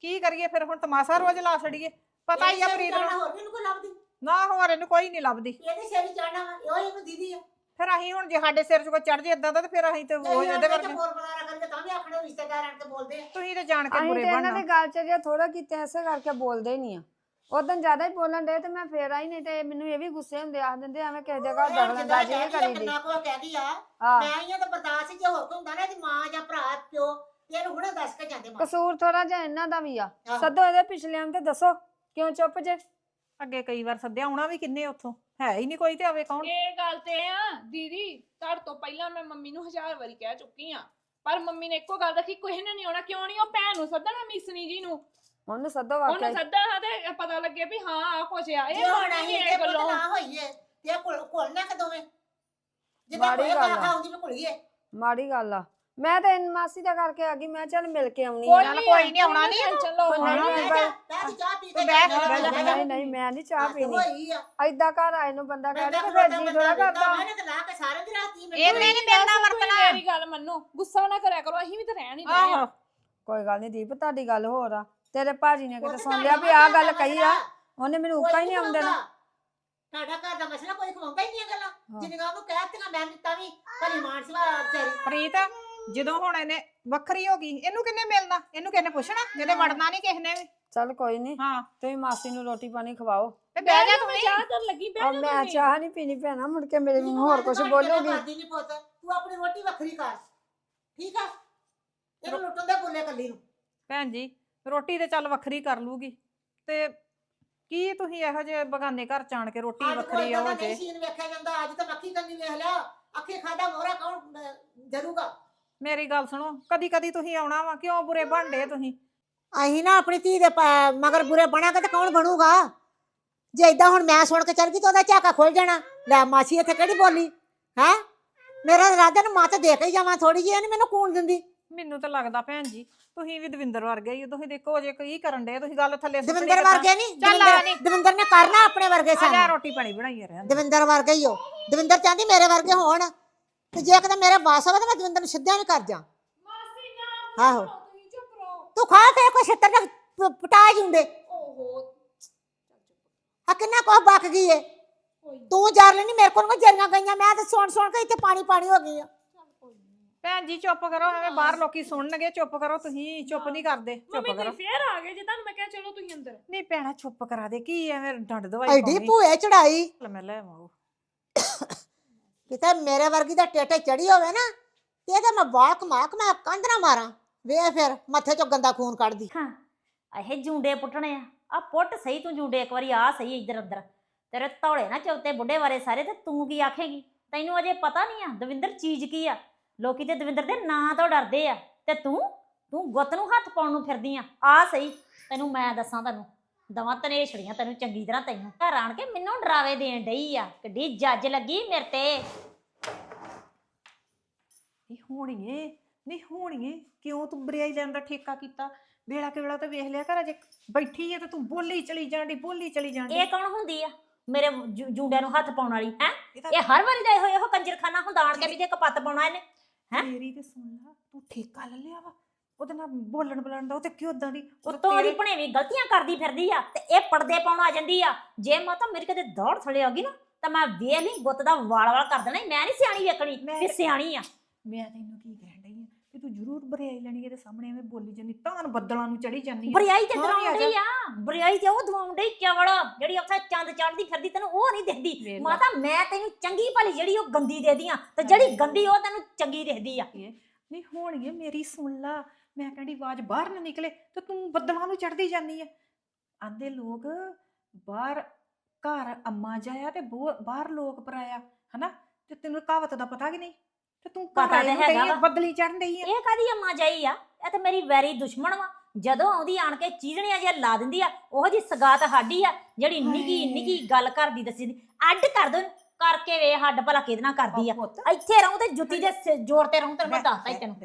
Speaker 3: ਕੀ ਕਰੀਏ ਫਿਰ ਹੁਣ ਤਮਾਸ਼ਾ ਰੋਜ਼ ਲਾ ਛੜੀਏ ਪਤਾ ਹੀ ਆ ਪ੍ਰੀਤ ਨੂੰ।
Speaker 2: ਹੋਰ ਕੋਈ ਲੱਭਦੀ?
Speaker 3: ਨਾ ਹੋਰ ਇਹਨੂੰ ਕੋਈ ਨਹੀਂ ਲੱਭਦੀ।
Speaker 2: ਇਹਦੇ ਸਿਰ ਚੜਨਾ ਵਾ ਇਹੋ ਇਹਨੂੰ ਦੀਦੀ ਆ।
Speaker 3: ਫਿਰ ਅਸੀਂ ਹੁਣ ਜੇ ਸਾਡੇ ਸਿਰ 'ਚ ਕੋਈ ਚੜ ਜੇ ਇਦਾਂ ਦਾ ਤੇ ਫਿਰ ਅਸੀਂ ਤੇ ਉਹ ਇਹਦੇ ਵਰਗੇ
Speaker 2: ਹੋਰ ਬਣਾ ਕਰਕੇ ਤਾਂ ਵੀ ਆਪਣੇ ਰਿਸ਼ਤੇਦਾਰ ਕੇ ਬੋਲਦੇ ਆ।
Speaker 3: ਤੁਸੀਂ ਤੇ ਜਾਣ ਕੇ
Speaker 4: ਅਸੀਂ
Speaker 3: ਬੁਰੇ
Speaker 4: ਤੇ ਇਹਨਾਂ
Speaker 3: ਬਣਨਾ।
Speaker 4: ਦੀ ਗੱਲ ਚ ਜੇ ਥੋੜਾ ਕੀਤੇ ਐਸੇ ਕਰਕੇ ਬੋਲਦੇ ਹੀ ਨਹੀਂ ਆ। ਉਦੋਂ ਜ਼ਿਆਦਾ ਹੀ ਬੋਲਣ ਦੇ ਤੇ ਮੈਂ ਫੇਰ ਆਈ ਨਹੀਂ ਤੇ ਮੈਨੂੰ ਇਹ ਵੀ ਗੁੱਸੇ ਹੁੰਦੇ ਆਖ ਦਿੰਦੇ ਐਵੇਂ ਕਿਸੇ ਜਗ੍ਹਾ ਦਖਲ ਅੰਦਾਜ਼ੀ ਨਹੀਂ ਕਰੀਦੀ
Speaker 2: ਕਿੰਨਾ ਕੋ ਕਹਿੰਦੀ
Speaker 4: ਆ
Speaker 2: ਮੈਂ ਆਈਆਂ ਤਾਂ ਬਰਦਾਸ਼ਤ ਹੀ ਜੇ ਹੋਰ ਕੋਈ ਹੁੰਦਾ ਨਾ ਇਹਦੀ ਮਾਂ ਜਾਂ ਭਰਾ ਪਿਓ ਤੇ ਇਹਨੂੰ ਹੁਣੇ ਦੱਸ ਕੇ ਜਾਂਦੇ ਮਾਂ।
Speaker 4: ਕਸੂਰ ਥੋੜਾ ਜਿਹਾ ਇਹਨਾਂ ਦਾ ਵੀ ਆ।
Speaker 2: ਆਹੋ।
Speaker 4: ਸੱਦੋ ਇਹਦੇ ਪਿਛਲਿਆਂ ਨੂੰ ਤੇ ਦੱਸੋ। ਕਿਉਂ ਚੁੱਪ ਜੇ?
Speaker 3: ਅੱਗੇ ਕਈ ਵਾਰ ਸੱਦਿਆ ਆਉਣਾ ਵੀ ਕਿੰਨੇ ਉੱਥੋਂ? ਹੈ ਹੀ ਨਹੀਂ ਕੋਈ ਤੇ ਆਵੇ ਕੌਣ?
Speaker 1: ਇਹ ਗੱਲ ਤੇ ਆ ਦੀਦੀ ਤੁਹਾਡੇ ਤੋਂ ਪਹਿਲਾਂ ਮੈਂ ਮੰਮੀ ਨੂੰ ਹਜ਼ਾਰ ਵਾਰੀ ਕਹਿ ਚੁੱਕੀ ਆ। ਪਰ ਮੰਮੀ ਨੇ ਇੱਕੋ ਗੱਲ ਰੱਖੀ ਕੋਈ ਨੇ ਨਹੀਂ ਆਉਣਾ ਕਿਉਂ ਨਹੀਂ ਉਹ ਭੈਣ ਨੂੰ ਸੱਦਣਾ ਮਿਸਨੀ ਜੀ ਨੂੰ।
Speaker 4: ਉਹਨੂੰ ਸੱਦੋ
Speaker 1: ਉਹਨੂੰ
Speaker 4: ਵਾਕਿਆ
Speaker 1: ਸੱਦਣਾ ਤੇ ਪਤਾ ਲੱਗੇ ਵੀ ਹਾਂ ਆ ਕੁਛ ਆ। ਇਹ
Speaker 2: ਜੇ ਹੁਣ
Speaker 1: ਮੰਮੀ
Speaker 2: ਅਸੀਂ
Speaker 1: ਇਹ
Speaker 2: ਇੱਥੇ ਪੁੱਤ
Speaker 1: ਗੱਲੋਂ
Speaker 2: ਨਾ ਹੋਈਏ ਤੇ ਇਹ ਕੁਲ ਕੁਲ ਨਾ ਕਦੋਵੇਂ ਜਿੱਦਾਂ
Speaker 4: ਮਾੜੀ
Speaker 2: ਕੋਈ
Speaker 4: ਗੱਲ ਆ।
Speaker 2: ਖਾਉਂਦੀ ਵੀ ਕੁਲੀਏ
Speaker 4: ਮਾੜੀ ਗੱਲ ਆ। ਮੈਂ ਤਾਂ ਇਨ ਮਾਸੀ ਦਾ ਕਰਕੇ ਆ ਗਈ ਮੈਂ ਚੱਲ ਮਿਲ ਕੇ ਆਉਣੀ
Speaker 1: ਕੋਈ
Speaker 4: ਆ
Speaker 3: ਚੱਲ
Speaker 1: ਨੀ
Speaker 3: ਕੋਈ ਨੀ, ਆਉਣਾ
Speaker 4: ਨਹੀਂ,
Speaker 2: ਨਹੀਂ
Speaker 4: ਨਹੀਂ। ਨਹੀਂ ਨਹੀਂ ਮੈਂ ਨਹੀਂ ਚਾਹ ਪੀਣੀ।
Speaker 2: ਆ।
Speaker 4: ਐਦਾਂ ਘਰ ਆਏ ਨੂੰ ਬੰਦਾ ਕਹਿੰਦਾ
Speaker 2: ਤਾਂ
Speaker 4: ਫਿਰ ਜੀ ਥੋੜਾ ਕਰਦਾ।
Speaker 2: ਇਹਨੇ ਤਾਂ ਲਾ ਕੇ ਸਾਰਿਆਂ ਦੀ ਰਾਤੀ
Speaker 3: ਇਹਨੇ
Speaker 2: ਮੈਨੂੰ
Speaker 3: ਨੀ ਮਿਲਣਾ ਵਰਤਣਾ।
Speaker 1: ਮੇਰੀ ਗੱਲ ਮੰਨੋ ਗੁੱਸਾ ਨਾ ਕਰਿਆ ਕਰੋ ਅਸੀਂ ਵੀ ਤਾਂ ਰਹਿਣ ਹੀ ਰਹੇ ਆ।
Speaker 3: ਆਹੋ
Speaker 4: ਕੋਈ ਗੱਲ ਨਹੀਂ ਦੀਪ ਤੁਹਾਡੀ ਗੱਲ ਹੋਰ ਆ। ਤੇਰੇ ਭਾਜੀ ਨੇ ਕਿਤੇ
Speaker 2: ਤੇ
Speaker 4: ਸੁਣ ਲਿਆ ਵੀ ਆਹ ਗੱਲ ਕਹੀ ਆ। ਉਹਨੇ ਮੈਨੂੰ ਉੱਕਾ ਹੀ ਨਹੀਂ ਆਉਂਦੇ ਨਾ।
Speaker 2: ਤੁਹਾਡਾ ਘਰ ਦਾ ਮਸਲਾ ਕੋਈ ਖਵਾਉਂਦਾ ਹੀ ਨਹੀਂ ਗੱਲਾਂ। ਜਿੰਨੀਆਂ ਉਹਨੂੰ ਕਹਿਤੀਆਂ ਮੈਂ ਦਿੱਤਾ ਵੀ। ਭਲੀ ਮਾਨਸਵਾ ਵਿਚਾਰੀ।
Speaker 3: ਪ੍ਰੀਤ ਜਦੋਂ ਹੁਣ ਇਹਨੇ ਵੱਖਰੀ ਹੋ ਗਈ ਇਹਨੂੰ ਕਿੰਨੇ ਮਿਲਣਾ? ਇਹਨੂੰ ਕਿਹਨੇ ਪੁੱਛਣਾ? ਜਿਹਦੇ ਵੜਨਾ ਨਹੀਂ ਕਿਸੇ ਨੇ ਵੀ।
Speaker 4: ਚੱਲ ਕੋਈ ਨਹੀਂ
Speaker 3: ਹਾਂ।
Speaker 4: ਤੁਸੀਂ ਮਾਸੀ ਨੂੰ ਰੋਟੀ ਪਾਣੀ ਖਵਾਓ।
Speaker 3: ਤੇ ਬਹਿ ਜਾ ਤੂੰ
Speaker 1: ਮੈਂ
Speaker 3: ਵੀ
Speaker 1: ਚਾਹ ਕਰਨ ਲੱਗੀ
Speaker 4: ਔਰ
Speaker 1: ਬਹਿ
Speaker 4: ਮੈਂ ਚਾਹ ਨਹੀਂ ਪੀਣੀ ਪੈਣਾ ਮੁੜ ਕੇ ਮੇਰੇ ਮੂੰਹ ਹੋਰ ਕੁਝ ਬੋਲੂਗੀ।
Speaker 2: ਨਹੀਂ ਪੁੱਤ ਤੂੰ ਆਪਣੀ ਰੋਟੀ ਵੱਖਰੀ ਕਰ। ਠੀਕ ਆ? ਇਹਨੂੰ ਲੁੱਟਣ ਦੇ ਬੁੱਲੇ ਕੱਲੀ ਨੂੰ।
Speaker 3: ਭੈਣ ਜੀ ਰੋਟੀ ਤੇ ਚੱਲ ਵੱਖਰੀ ਕਰ ਲੂਗੀ। ਤੇ ਕੀ ਤੁਸੀਂ ਇਹੋ ਜਿਹੇ ਬਗਾਨੇ ਘਰ ਚ ਆਣ ਕੇ ਰੋਟੀ
Speaker 2: ਅੱਜ
Speaker 3: ਵੱਖਰੀ
Speaker 2: ਕੋਈ
Speaker 3: ਹੋ
Speaker 2: ਉਹਦਾ
Speaker 3: ਜੇ
Speaker 2: ਨਹੀਂ ਸੀਨ ਵੇਖਿਆ ਜਾਂਦਾ ਅੱਜ ਤਾਂ ਮੱਖੀ ਕੰਨੀ ਵੇਖ ਲਿਆ। ਅੱਖੇ ਖਾਦਾ ਮੋਹਰਾ ਕੌਣ ਅਹ, ਜਰੂਗਾ?
Speaker 3: ਮੇਰੀ ਗੱਲ ਸੁਣੋ ਕਦੀ ਕਦੀ ਤੁਸੀਂ ਆਉਣਾ ਵਾ ਕਿਉਂ ਬੁਰੇ ਬਣਦੇ ਤੁਸੀਂ?
Speaker 2: ਅਸੀਂ ਨਾ ਆਪਣੀ ਧੀ ਦੇ ਪ- ਮਗਰ ਬੁਰੇ ਬਣਾਂਗੇ ਤਾਂ ਕੌਣ ਬਣੂਗਾ? ਜੇ ਇਦਾਂ ਹੁਣ ਮੈਂ ਸੁਣ ਕੇ ਚੱਲ ਗਈ ਤਾਂ ਉਹਦਾ ਝਾਕਾ ਖੁੱਲ ਜਾਣਾ। ਲੈ ਮਾਸੀ ਇੱਥੇ ਕਿਹੜੀ ਬੋਲੀ? ਹੈ? ਮੇਰਾ ਰਾਜਾ ਨੂੰ ਮੱਤ ਦੇ ਕੇ ਹੀ ਜਾਵਾਂ ਥੋੜੀ ਜਿਹੀ ਨਹੀਂ ਮੈਨੂੰ ਕੂਣ ਦਿੰਦੀ।
Speaker 3: ਮੈਨੂੰ ਤਾਂ ਲੱਗਦਾ ਭੈਣ ਜੀ ਤੁਸੀਂ ਵੀ ਦਵਿੰਦਰ ਵਰਗੇ ਹੀ ਹੋ, ਤੁਸੀਂ ਦੇਖੋ ਜੇ ਕੀ ਕਰਨ ਦੇ ਤੁਸੀਂ ਗੱਲ ਥੱਲੇ ਸੁੱਟਣੀ
Speaker 2: ਦਵਿੰਦਰ
Speaker 3: ਕਿੱਦਾਂ?
Speaker 2: ਵਰਗੇ ਨਹੀਂ
Speaker 3: ਚੱਲ ਆ
Speaker 2: ਦਵਿੰਦਰ
Speaker 3: ਨੀ।
Speaker 2: ਦਵਿੰਦਰ ਨੇ ਕਰਨਾ ਆਪਣੇ ਵਰਗੇ
Speaker 3: ਆ
Speaker 2: ਸਾਨੂੰ।
Speaker 3: ਰੋਟੀ ਪਾਣੀ ਬਣਾਈ ਰਹਿਣ
Speaker 2: ਦਵਿੰਦਰ ਵਰਗੇ ਹੀ ਹੋ। ਦਵਿੰਦਰ ਚਾਹੁੰਦੀ ਮੇਰੇ ਵਰਗੇ ਹੋਣ। ਤੇ ਜੇ ਕਿਤੇ ਮੇਰੇ ਬਾਸ ਹੋਵੇ ਤਾਂ ਮੈਂ ਦਵਿੰਦਰ ਨੂੰ ਸਿੱਧਾ ਨਹੀਂ ਕਰ ਜਾ
Speaker 1: ਮਾਸੀ ਨਾ
Speaker 2: ਆਹੋ।
Speaker 1: ਤੁਸੀਂ ਚੁੱਪ ਰਹੋ।
Speaker 2: ਤੂੰ ਖਾ ਕੇ ਕੋਈ ਛਿੱਤਰ ਨਾ ਪ- ਪਟਾ ਜੁੰਦੇ
Speaker 1: ਓਹੋ
Speaker 2: ਆ ਕਿੰਨਾ ਕੁ ਬਕ ਗਈ ਏ।
Speaker 1: ਕੋਈ ਨੀ,
Speaker 2: ਤੂੰ ਜਰ ਲੈਣੀ ਮੇਰੇ ਕੋਲ ਕੋਈ ਜਰੀਆਂ ਗਈਆਂ ਮੈਂ ਤਾਂ ਸੁਣ ਸੁਣ ਕੇ ਇੱਥੇ ਪਾਣੀ ਪਾਣੀ ਹੋ ਗਈ ਆ।
Speaker 1: ਚੱਲ ਕੋਈ ਨੀ।
Speaker 3: ਭੈਣ ਜੀ ਚੁੱਪ ਕਰੋ ਐਵੇਂ ਬਾਹਰ ਲੋਕੀ ਸੁਣਨਗੇ ਚੁੱਪ ਕਰੋ ਤੁਸੀਂ ਚੁੱਪ ਨਹੀਂ ਕਰਦੇ ਚੁੱਪ
Speaker 1: ਮੰਮੀ
Speaker 3: ਕਰੋ।
Speaker 1: ਤੁਸੀਂ ਫੇਰ ਆ ਗਏ ਜੇ ਤੁਹਾਨੂੰ ਮੈਂ ਕਿਹਾ ਚਲੋ ਤੁਸੀਂ ਅੰਦਰ।
Speaker 3: ਨਹੀਂ ਭੈਣਾ ਚੁੱਪ ਕਰਾ ਦੇ ਕੀ ਐਵੇਂ ਡੰਡ ਦਵਾਈ
Speaker 2: ਐਡੀ ਭੂਏ ਚੜਾਈ।
Speaker 3: ਚੱਲ ਮੈਂ ਲੈ ਆਵਾਂ
Speaker 2: ਕਿਤੇ ਮੇਰੇ ਵਰਗੀ ਦਾ ਟੇਟੇ ਚੜੀ ਹੋਵੇ ਨਾ, ਤੇ ਇਹਦੇ ਮੈਂ ਬਾਕ ਮਾਕ ਮੈਂ ਕੰਧ ਨਾ ਮਾਰਾਂ। ਵੇ ਫਿਰ ਮੱਥੇ ਚੋਂ ਗੰਦਾ ਖੂਨ ਕੱਢਦੀ।
Speaker 5: ਹਾਂ ਇਹ ਜੂੰਡੇ ਪੁੱਟਣੇ ਆ। ਆ ਪੁੱਟ ਸਹੀ ਤੂੰ ਜੂੰਡੇ, ਇੱਕ ਵਾਰੀ ਆ ਸਹੀ ਇੱਧਰ ਅੰਦਰ ਤੇਰੇ ਧੌਲੇ ਨਾ ਚੌਤੇ ਬੁੱਢੇ ਬਾਰੇ ਸਾਰੇ, ਤੇ ਤੂੰ ਕੀ ਆਖੇਗੀ? ਤੈਨੂੰ ਅਜੇ ਪਤਾ ਨਹੀਂ ਆ, ਦਵਿੰਦਰ ਚੀਜ਼ ਕੀ ਆ? ਲੋਕੀ ਤੇ ਦਵਿੰਦਰ ਦੇ ਨਾਂ ਤੋਂ ਡਰਦੇ ਆ। ਤੇ ਤੂੰ ਤੂੰ ਗੁੱਤ ਨੂੰ ਹੱਥ ਪਾਉਣ ਨੂੰ ਫਿਰਦੀ ਆ। ਆ ਸਹੀ, ਤੈਨੂੰ ਮੈਂ ਦੱਸਾਂ ਤੈਨੂੰ ਦਵਾਂ ਤਨੇਛੜੀਆਂ ਤੈਨੂੰ ਚੰਗੀ ਤਰ੍ਹਾਂ ਤੈਨੂੰ। ਘਰ ਆਣ ਕੇ ਮੈਨੂੰ ਡਰਾਵੇ ਦੇਣ ਡਈ ਆ। ਕਿੱਡੀ ਜੱਜ ਲੱਗੀ ਮੇਰੇ ਤੇ।
Speaker 3: ਨਹੀਂ ਹੋਣੀਏ ਨਹੀਂ ਹੋਣੀਏ ਕਿਉਂ ਤੂੰ ਬਰਿਆਈ ਲੈਣ ਦਾ ਠੇਕਾ ਕੀਤਾ? ਵੇਲਾ ਕੇ ਵੇਲਾ ਤਾਂ ਵੇਖ ਲਿਆ ਕਰ ਅਜੇ ਬੈਠੀ ਹੈ ਤੇ ਤੂੰ ਬੋਲੀ ਚਲੀ ਜਾਂਦੀ ਬੋਲੀ ਚਲੀ ਜਾਂਦੀ।
Speaker 5: ਇਹ ਕੌਣ ਹੁੰਦੀ ਆ? ਮੇਰੇ ਜੂ- ਜੂੰਡਿਆਂ ਨੂੰ ਹੱਥ ਪਾਉਣ ਵਾਲੀ ਹੈ? ਇਹ ਹਰ ਵਾਰੀ ਦਾ ਇਹੋ ਇਹੋ ਕੰਜਰਖਾਨਾ ਹੁੰਦਾ ਆਣ ਕੇ ਵੀ ਤੇ ਕਪੱਤ ਪਾਉਣਾ ਇਹਨੇ ਹੈਂ?
Speaker 3: ਮੇਰੀ ਤੇ ਸੁਣ ਲਾ ਤੂੰ ਠੇਕਾ ਲੈ ਲਿਆ ਵਾ। ਉਹਦੇ ਨਾਲ ਬੋਲਣ ਬਲਣ ਦਾ ਉਹ ਤੇ ਕਿਉਂ ਉਦਾਂ ਦੀ?
Speaker 5: ਉੱਤੋਂ ਦੀ
Speaker 3: ਤੇਰੇ-
Speaker 5: ਭਣੇਵੀਂ ਗਲਤੀਆਂ ਕਰਦੀ ਫਿਰਦੀ ਆ ਤੇ ਇਹ ਪਰਦੇ ਪਾਉਣ ਆ ਜਾਂਦੀ ਆ। ਜੇ ਮਾਤਾ ਮੇਰੇ ਕਿਤੇ ਦੌੜ ਥਲੇ ਆ ਗਈ ਨਾ ਤਾਂ ਮੈਂ ਵੇਖ ਲਈ ਗੁੱਤ ਦਾ ਵਾਲ ਵਾਲ ਕਰ ਦੇਣਾ ਈ। ਮੈਂ ਨਹੀਂ ਸਿਆਣੀ ਵੇਖਣੀ
Speaker 3: ਮੈਂ-
Speaker 5: ਵੀ ਸਿਆਣੀ ਆ।
Speaker 3: ਮੈਂ ਤੈਨੂੰ ਕੀ ਕਹਿਣ ਡਈ ਆ ਕਿ ਤੂੰ ਜ਼ਰੂਰ ਬਰਿਆਈ ਲੈਣੀ ਇਹਦੇ ਸਾਹਮਣੇ ਐਵੇਂ ਬੋਲੀ ਜਾਂਦੀ ਤਾਂ ਬੱਦਲਾਂ ਨੂੰ ਚੜੀ ਜਾਂਦੀ ਆ।
Speaker 5: ਬਰਿਆਈ ਤੇ
Speaker 3: ਹਾਂ, ਨਹੀਂ ਆ
Speaker 5: ਦਵਾਉਣ ਡਈ ਆ। ਬਰਿਆਈ ਤੇ ਉਹ ਦਵਾਉਣ ਡਈ ਕਵੜ ਜਿਹੜੀ ਉੱਥੇ ਚੰਦ ਚੜਦੀ ਫਿਰਦੀ ਤੈਨੂੰ ਉਹ ਨਹੀਂ ਦਿਖਦੀ।
Speaker 3: ਵੇਖ ਲਾ।
Speaker 5: ਮਾਤਾ ਮੈਂ ਤੈਨੂੰ ਚੰਗੀ ਭਲੀ ਜਿਹੜੀ ਉਹ ਗੰਦੀ ਦੇਦੀ ਆ ਤੇ ਜਿਹੜੀ ਗੰਦੀ ਉਹ ਤੈਨੂੰ ਚੰਗੀ ਦਿਖਦੀ ਆ।
Speaker 3: ਨਹੀਂ ਹੋਣਗੇ ਮੇਰੀ ਸੁਣ ਲਾ। ਮੈਂ ਕਹਿੰਦੀ ਆਵਾਜ਼ ਬਾਹਰ ਨਾ ਨਿਕਲੇ ਤੇ ਤੂੰ ਬੱਦਲਾਂ ਨੂੰ ਚੜਦੀ ਜਾਂਦੀ ਆ। ਆਂਦੇ ਲੋਕ ਬਾਹਰ ਘਰ ਅੰਮਾ ਜਾਇਆ ਤੇ ਬੋ- ਬਾਹਰ ਲੋਕ ਪਰਾਇਆ ਹਨਾ? ਤੇ ਤੈਨੂੰ ਕਹਾਵਤ ਦਾ ਪਤਾ ਕਿ ਨਹੀਂ? ਤੇ ਤੂੰ
Speaker 5: ਪਤਾ
Speaker 3: ਘਰ
Speaker 5: ਤਾਂ
Speaker 3: ਆਈ ਨੂੰ
Speaker 5: ਹੈਗਾ
Speaker 3: ਡਈ ਆ,
Speaker 5: ਵਾ।
Speaker 3: ਬੱਦਲੀ ਚੜਨ ਡਈ ਆ।
Speaker 5: ਇਹ ਕਾਦੀ ਅੰਮਾ ਜਾਈ ਆ? ਇਹ ਤੇ ਮੇਰੀ ਵੈਰੀ ਦੁਸ਼ਮਣ ਵਾ। ਜਦੋਂ ਆਉਂਦੀ ਆਣ ਕੇ ਚੀਰਣੀਆਂ ਜਿਹਾ ਲਾ ਦਿੰਦੀ ਆ ਉਹੋ ਜੀ ਸਗਾਤ ਸਾਡੀ ਆ ਜਿਹੜੀ ਨਿੱਕੀ
Speaker 3: ਹਾਏ।
Speaker 5: ਨਿੱਕੀ ਗੱਲ ਕਰਦੀ ਦੱਸੀ ਦੀ। ਅੱਡ ਕਰ ਦੋ ਕਰਕੇ ਵੇ ਹੱਡ ਭਲਾ ਕਿਹਦੇ ਨਾਲ ਕਰਦੀ ਆ।
Speaker 3: ਪੁੱਤ,
Speaker 5: ਇੱਥੇ ਰਹੂੰ ਤੇ ਜੁੱਤੀ ਦੇ ਸਿ- ਜ਼ੋਰ ਤੇ ਰਹੂੰ ਤੈਨੂੰ ਮੈਂ
Speaker 3: ਲੈ,
Speaker 5: ਦੱਸਤਾ ਹੀ ਤੈਨੂੰ।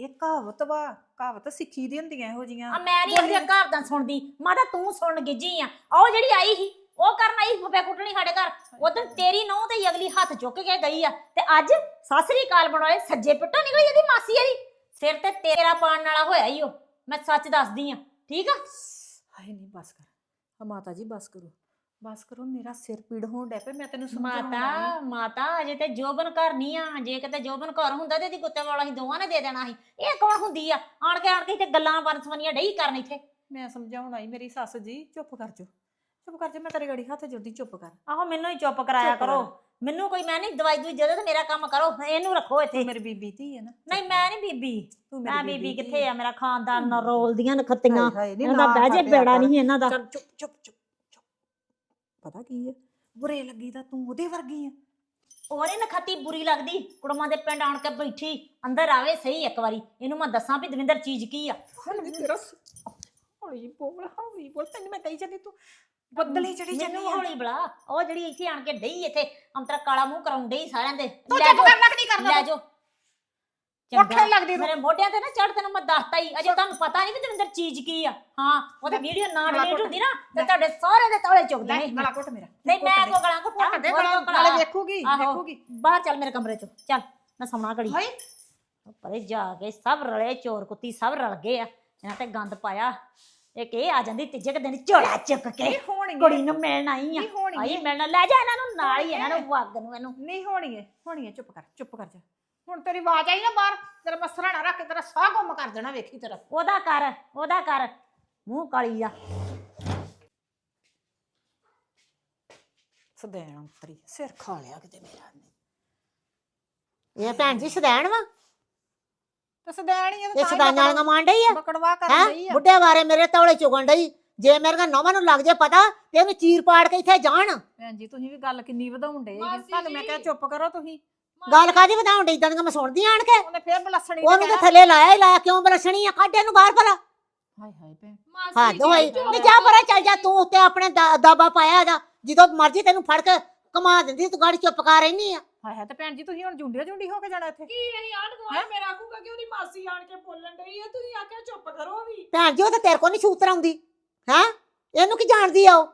Speaker 3: ਇਹ ਕਹਾਵਤ ਵਾ ਕਹਾਵਤ ਸਿੱਖੀ ਦੀ ਹੁੰਦੀਆਂ ਇਹੋ ਜੀਆਂ
Speaker 5: ਆ ਮੈਂ ਨਹੀਂ ਇਹਦੀਆਂ ਘਰ ਦਾ ਸੁਣਦੀ ਮਾਤਾ ਤੂੰ ਸੁਣ ਗਿੱਜੀ ਆ। ਉਹ ਜਿਹੜੀ ਆਈ ਸੀ ਉਹ ਕਰਨ ਆਈ ਫੱਫੇ ਕੁੱਟਣੀ ਸਾਡੇ ਘਰ। ਉਦੋਂ ਤੇਰੀ ਨਹੁੰ ਤੇ ਅਗਲੀ ਹੱਥ ਚੁੱਕ ਕੇ ਗਈ ਆ। ਤੇ ਅੱਜ ਸਾਸਰੀ ਕਾਲ ਬਣਾਏ ਸੱਜੇ ਪਿੱਟੋਂ ਨਿਕਲੀ ਇਹਦੀ ਮਾਸੀ ਇਹਦੀ। ਸਿਰ ਤੇ ਤੇਰਾ ਪਾਣ ਵਾਲਾ ਹੋਇਆ ਹੀ ਉਹ ਮੈਂ ਸੱਚ ਦੱਸਦੀ ਆ। ਠੀਕ ਆ?
Speaker 3: ਹਾਏ ਨਹੀਂ ਬਸ ਕਰ। ਆ ਮਾਤਾ ਜੀ ਬਸ ਕਰੋ। ਬਸ ਕਰੋ ਮੇਰਾ ਸਿਰ ਪੀੜ ਹੋਣ ਡੈ ਪਿਆ ਮੈਂ ਤੈਨੂੰ ਸਮਝਾਉਣਾ
Speaker 5: ਮਾਤਾ ਮਾਤਾ ਅਜੇ ਤੇ ਜੋਬਨ ਘਰ ਨਹੀਂ ਆ। ਜੇ ਕਿਤੇ ਜੋਬਨ ਘਰ ਹੁੰਦਾ ਤੇ ਇਹਦੀ ਗੁੱਤੇ ਵਾਲਾ ਹੀ ਦੋਵਾਂ ਨੇ ਦੇ ਦੇਣਾ ਸੀ। ਇਹ ਕੌਣ ਹੁੰਦੀ ਆ? ਆਣ ਕੇ ਆਣ ਕੇ ਤੇ ਗੱਲਾਂ ਬਨਸਵਨੀਆਂ ਡਈ ਕਰਨ ਇੱਥੇ।
Speaker 3: ਮੈਂ ਸਮਝਾਉਣ ਆਈ ਮੇਰੀ ਸੱਸ ਜੀ ਚੁੱਪ ਕਰ ਜਾ ਚੁੱਪ ਕਰ ਜਾ ਮੈਂ ਤੇਰੇ ਗਾੜੀ ਹੱਥ ਜੋੜਦੀ ਚੁੱਪ ਕਰ।
Speaker 5: ਆਹੋ ਮੈਨੂੰ ਹੀ ਚੁੱਪ ਕਰਾਇਆ
Speaker 3: ਚੁੱਪ
Speaker 5: ਕਰੋ। ਮੈਨੂੰ ਕੋਈ ਮੈਂ ਨਹੀਂ ਦਵਾਈ ਦੂਈ ਦੇ ਤੇ ਮੇਰਾ ਕੰਮ ਕਰੋ ਇਹਨੂੰ ਰੱਖੋ ਇੱਥੇ।
Speaker 3: ਤੂੰ ਮੇਰੀ ਬੀਬੀ ਧੀ ਹੈ ਨਾ।
Speaker 5: ਨਹੀਂ ਮੈਂ ਨਹੀਂ ਬੀਬੀ।
Speaker 3: ਤੂੰ
Speaker 5: ਮੈਂ ਬੀਬੀ ਕਿੱਥੇ। ਆ? ਮੇਰਾ ਖਾਨਦਾਨ ਨਾ ਰੋਲਦੀਆਂ ਨਖੱਤੀਆਂ।
Speaker 3: ਹਾਏ ਹਾਏ, ਨੀ
Speaker 5: ਇਹਨਾਂ ਦਾ
Speaker 3: ਨਾ
Speaker 5: ਬਹਿ ਜੇ
Speaker 3: ਕਰ ਲਿਆ
Speaker 5: ਬੇੜਾ
Speaker 3: ਕਰ।
Speaker 5: ਨਹੀਂ ਇਹਨਾਂ ਦਾ।
Speaker 3: ਚੱਲ ਚੁੱਪ ਚੁੱਪ ਚੁੱਪ। ਪਤਾ ਕੀ ਹੈ ਬੁਰੇ ਲੱਗੀ ਤਾਂ ਤੂੰ ਉਹਦੇ ਵਰਗੀ ਆ।
Speaker 5: ਉਹਨੇ ਨਖੱਤੀ ਬੁਰੀ ਲੱਗਦੀ। ਕੁੜਮਾਂ ਦੇ ਪਿੰਡ ਆਣ ਕੇ ਬੈਠੀ ਅੰਦਰ ਆਵੇ ਸਹੀ ਇੱਕ ਵਾਰੀ। ਇਹਨੂੰ ਮੈਂ ਦੱਸਾਂ ਵੀ ਦਵਿੰਦਰ ਚੀਜ਼ ਕੀ ਆ।
Speaker 3: ਹੌਲੀ ਤੇਰਾ ਹੌਲੀ ਬੋਲ ਹੌਲੀ ਬੋਲ। ਤੈਨੂੰ ਮੈਂ ਕਹੀ ਜਾਂਦੀ ਤੂੰ ਬੱਦਲੀ ਚੜੀ ਜਾਂਦੀ
Speaker 5: ਮੈਨੂੰ
Speaker 3: ਆ।
Speaker 5: ਹੌਲੀ ਬਲਾ। ਉਹ ਜਿਹੜੀ ਇੱਥੇ ਆਣ ਕੇ ਡਈ ਇੱਥੇ ਅੰਤਰਾ ਕਾਲਾ ਮੂੰਹ ਕਰਾਉਣ ਡਈ ਸਾਰਿਆਂ ਦੇ।
Speaker 3: ਤੂੰ
Speaker 5: ਲੈ
Speaker 3: ਚੁੱਪ ਕਰ ਲੱਗ ਨਹੀਂ ਕਰਦਾ
Speaker 5: ਲੈ
Speaker 3: ਤੂੰ।
Speaker 5: ਜਾਓ। ਚੰਗਾ,
Speaker 3: ਲੱਗਦੀ ਤੂੰ।
Speaker 5: ਮੇਰੇ ਮੋਢਿਆਂ ਤੇ ਨਾ ਚੜ ਤੈਨੂੰ ਮੈਂ ਦੱਸਤਾ ਹੀ। ਅਜੇ ਤੁਹਾਨੂੰ ਪਤਾ ਨਹੀਂ ਵੀ ਦਵਿੰਦਰ ਚੀਜ਼ ਕੀ ਆ। ਹਾਂ ਉਹਦੀ ਵੀਡੀਓ ਨਾ
Speaker 3: ਗਲਾ
Speaker 5: ਡਿਲੀਟ
Speaker 3: ਘੁੱਟ।
Speaker 5: ਹੁੰਦੀ ਨਾ ਤੇ ਤੁਹਾਡੇ ਸਾਰੇ ਦੇ ਤੌਲੇ ਚੁੱਕਦੇ
Speaker 3: ਲੈ
Speaker 5: ਨੇ
Speaker 3: ਗਲਾ ਘੁੱਟ ਮੇਰਾ।
Speaker 5: ਨਹੀਂ ਮੈਂ ਕੋ ਗਲਾਂ
Speaker 3: ਘੁੱਟ
Speaker 5: ਘੁੱਟਾਂ
Speaker 3: ਦੇ ਗਲਾ ਨਾਲੇ ਵੇਖੂਗੀ
Speaker 5: ਆਹੋ।
Speaker 3: ਵੇਖੂਗੀ।
Speaker 5: ਬਾਹਰ ਚੱਲ ਮੇਰੇ ਕਮਰੇ ਚੋਂ। ਚੱਲ ਮੈਂ ਸੌਣਾ ਘੜੀ।
Speaker 3: ਹਾਏ।
Speaker 5: ਪਰੇ ਜਾ ਕੇ ਸਭ ਰਲੇ ਚੋਰ ਕੁੱਤੀ ਸਭ ਰਲ ਗਏ ਆ। ਇਹਨਾਂ ਤੇ ਗੰਦ ਪਾਇਆ। ਇੱਕ ਇਹ ਆ ਜਾਂਦੀ ਤੀਜੇ ਕੁ ਦਿਨ ਝੋਲਾ ਚੁੱਕ ਕੇ
Speaker 3: ਨਹੀਂ
Speaker 5: ਕੁੜੀ ਨੂੰ ਮਿਲਣ ਆਈ ਆ।
Speaker 3: ਨਹੀਂ
Speaker 5: ਆਈ। ਮਿਲਣ। ਲੈ ਜਾ ਇਹਨਾਂ ਨੂੰ ਨਾਲ ਹੀ ਇਹਨਾਂ ਨੂੰ ਵਗ ਨੂੰ ਇਹਨੂੰ।
Speaker 3: ਨਹੀਂ ਹੋਣੀ ਹੈ ਹੋਣੀ ਹੈ ਚੁੱਪ ਕਰ ਚੁੱਪ ਕਰ ਜਾ। ਹੁਣ ਤੇਰੀ ਆਵਾਜ਼ ਆਈ ਨਾ ਬਾਹਰ ਤੇਰਾ ਮਸਰਾ ਨਾ ਰੱਖ ਕੇ ਤੇਰਾ ਸਾਹ ਗੁੰਮ ਕਰ ਦੇਣਾ ਵੇਖੀ ਤੇਰਾ।
Speaker 5: ਉਹਦਾ ਕਰ ਉਹਦਾ ਕਰ। ਮੂੰਹ ਕਾਲੀ ਆ।
Speaker 3: ਸਦੈਣ ਅੰਤਰੀ ਸਿਰ ਖਾ ਲਿਆ ਕਿਤੇ ਮੇਰਾ ਨੇ
Speaker 2: ਇਹ ਭੈਣ ਜੀ ਸਦੈਣ ਵਾ?
Speaker 3: ਤੇ ਸਦੈਣ ਹੀ ਆ
Speaker 2: ਇਹ ਸਦਾਈਆਂ ਵਾਲੀਆਂ ਡਈ ਆ?
Speaker 3: ਬਕੜਵਾ ਕਰ
Speaker 2: ਹੈ?
Speaker 3: ਰਹੀ ਆ।
Speaker 2: ਬੁੱਢੇ ਬਾਰੇ ਮੇਰੇ ਤੌਲੇ ਚੁਗਣ ਡਈ। ਜੇ ਮੇਰੇ ਨੌਵਾਂ ਨੂੰ ਲੱਗ ਜੇ ਪਤਾ ਤੇ ਇਹਨੂੰ ਚੀਰ ਪਾੜ ਕੇ ਇੱਥੇ ਜਾਣ।
Speaker 3: ਭੈਣ ਜੀ ਤੁਸੀਂ ਵੀ ਗੱਲ ਕਿੰਨੀ
Speaker 1: ਮਾਸੀ
Speaker 3: ਤੁਹਾਨੂੰ ਮੈਂ ਕਿਹਾ। ਚੁੱਪ ਕਰੋ ਤੁਸੀਂ।
Speaker 2: ਗੱਲ ਕਾਦੀ ਵਧਾਉਣ ਡਈ? ਇਦਾਂ ਦੀਆਂ ਮੈਂ ਸੁਣਦੀ ਆਣ ਕੇ।
Speaker 3: ਉਹਨੇ ਫੇਰ ਬਲਸਣੀ
Speaker 2: ਉਹਨੂੰ ਤੇ ਥੱਲੇ ਲਾਇਆ ਹੀ ਲਾਇਆ ਕਿਉਂ ਬਲਸ਼ਣੀ ਆ? ਕੱਢ ਇਹਨੂੰ ਬਾਹਰ ਭਲਾ।
Speaker 3: ਹਾਏ ਹਾਏ ਭੈਣ।
Speaker 2: ਹੱਦ ਹੋਈ ਤੇ ਜਾ ਪਰੇ ਚੱਲ ਜਾ। ਤੂੰ ਉੱਤੇ ਆਪਣੇ ਦਾ- ਦਾਬਾ ਪਾਇਆ ਇਹਦਾ। ਜਦੋਂ ਮਰਜ਼ੀ ਤੈਨੂੰ ਫੜ ਕੇ ਕਮਾ ਦਿੰਦੀ ਤੂੰ ਗਾੜੀ ਚੁੱਪ ਕਰ ਰਹਿਨੀ ਆ।
Speaker 3: ਹਾਏ ਹਾਏ ਤੇ ਭੈਣ ਜੀ ਤੁਸੀਂ ਹੁਣ ਜੁੰਡੇ ਜੁੰਡੀ ਹੋ ਕੇ ਜਾਣਾ ਇੱਥੇ?
Speaker 1: ਕੀ ਅਸੀਂ ਆਣ ਗਵਾਂ ਮੇਰਾ ਆਖੂਗਾ ਕਿ ਉਹਦੀ ਮਾਸੀ ਆਣ ਕੇ ਬੋਲਣ ਡਈ ਆ? ਤੁਸੀਂ ਆਖਿਆ ਚੁੱਪ ਕਰੋ ਵੀ।
Speaker 2: ਭੈਣ ਜੀ ਉਹ ਤੇ ਤੇਰੇ ਕੋ ਨਹੀਂ ਸੂਤਰ ਆਉਂਦੀ। ਹੈ? ਇਹਨੂੰ ਕੀ ਜਾਣਦੀ ਆ ਉਹ?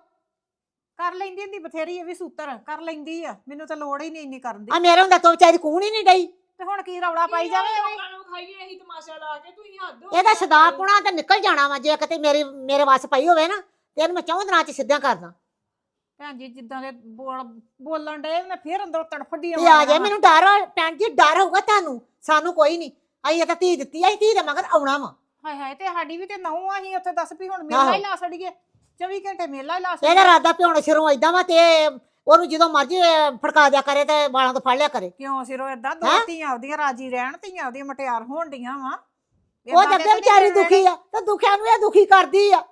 Speaker 3: ਕਰ ਲੈਂਦੀ ਹੁੰਦੀ ਬਥੇਰੀ ਇਹ ਵੀ ਸੂਤਰ ਕਰ ਲੈਂਦੀ ਆ। ਮੈਨੂੰ ਤਾਂ ਲੋੜ ਹੀ ਨਹੀਂ ਇੰਨੀ ਕਰਨ ਦੀ।
Speaker 2: ਆ ਮੇਰੇ ਹੁੰਦਾ ਤੋਂ ਵਿਚਾਰੀ ਕੂਣ ਹੀ ਨਹੀਂ ਡਈ।
Speaker 3: ਤੇ ਹੁਣ ਕੀ ਰੌਲਾ ਪਾਈ ਜਾਵੇ ਐਵੇਂ?
Speaker 1: ਲੋਕਾਂ ਨੂੰ ਖਾਈਏ ਅਸੀਂ ਤਮਾਸ਼ਾ ਲਾ ਕੇ ਤੁਸੀਂ ਹੱਦ ਹੋ
Speaker 2: ਇਹਦਾ
Speaker 1: ਗਈ।
Speaker 2: ਸਦਾ ਪੁਣਾ ਤੇ ਨਿਕਲ ਜਾਣਾ ਵਾ ਜੇ ਕਿਤੇ ਮੇਰੀ ਮੇਰੇ ਵੱਸ ਪਈ ਹੋਵੇ ਨਾ ਤੇ ਇਹਨੂੰ ਮੈਂ ਚੌਂ ਦਿਨਾਂ ਚ ਸਿੱਧਾ ਕਰਦਾ
Speaker 3: ਭੈਣ ਜੀ ਜਿੱਦਾਂ ਦੇ ਬੋਲ ਬੋਲਣ ਡੇ ਉਹਨੇ ਫੇਰ ਅੰਦਰੋਂ ਤੜਫੜੀ
Speaker 2: ਤੇ ਆ ਜਾ ਮੈਨੂੰ ਡਰ ਵਾ, ਭੈਣ ਜੀ ਡਰ ਹੋਊਗਾ ਤੁਹਾਨੂੰ ਸਾਨੂੰ ਕੋਈ ਨਹੀਂ। ਅਸੀਂ ਇਹ ਤਾਂ ਧੀ ਦਿੱਤੀ ਆ ਅਸੀਂ ਧੀ ਦੇ ਮਗਰ ਆਉਣਾ ਵਾ।
Speaker 3: ਹਾਏ ਹਾਏ ਤੇ ਸਾਡੀ ਵੀ ਤੇ ਨਹੁੰ ਆ ਅਸੀਂ ਉੱਥੇ ਦੱਸ ਵੀ ਹੁਣ ਮੇਲਾ ਹੀ ਲਾ ਛੜੀਏ 24 ਘੰਟੇ ਮੇਲਾ ਹੀ ਲਾ
Speaker 2: ਇਹਦਾ ਰਾਦਾ ਪਿਉਣ ਸ਼ੁਰੂ ਏਦਾਂ ਵਾ ਤੇ ਉਹਨੂੰ ਜਦੋਂ ਮਰਜ਼ੀ ਫੜਕਾ ਦਿਆ ਕਰੇ ਤੇ ਵਾਲਾਂ ਤੋਂ ਫੜ ਲਿਆ ਕਰੇ।
Speaker 3: ਕਿਉਂ ਸਿਰੋ ਏਦਾਂ ਦੋ
Speaker 2: ਹੈਂ?
Speaker 3: ਧੀਆਂ ਉਹਦੀਆਂ ਰਾਜੀ ਰਹਿਣ ਧੀਆਂ ਉਹਦੀਆਂ ਮਟਿਆਰ ਹੋਣ ਡੀਆਂ ਵਾ।
Speaker 2: ਉਹ ਤਾਂ ਅੱਗੇ ਵਿਚਾਰੀ ਦੁਖੀ ਆ ਤੇ ਦੁਖਿਆਂ ਨੂੰ ਇਹ ਦੁਖੀ ਕਰਦੀ ਆ।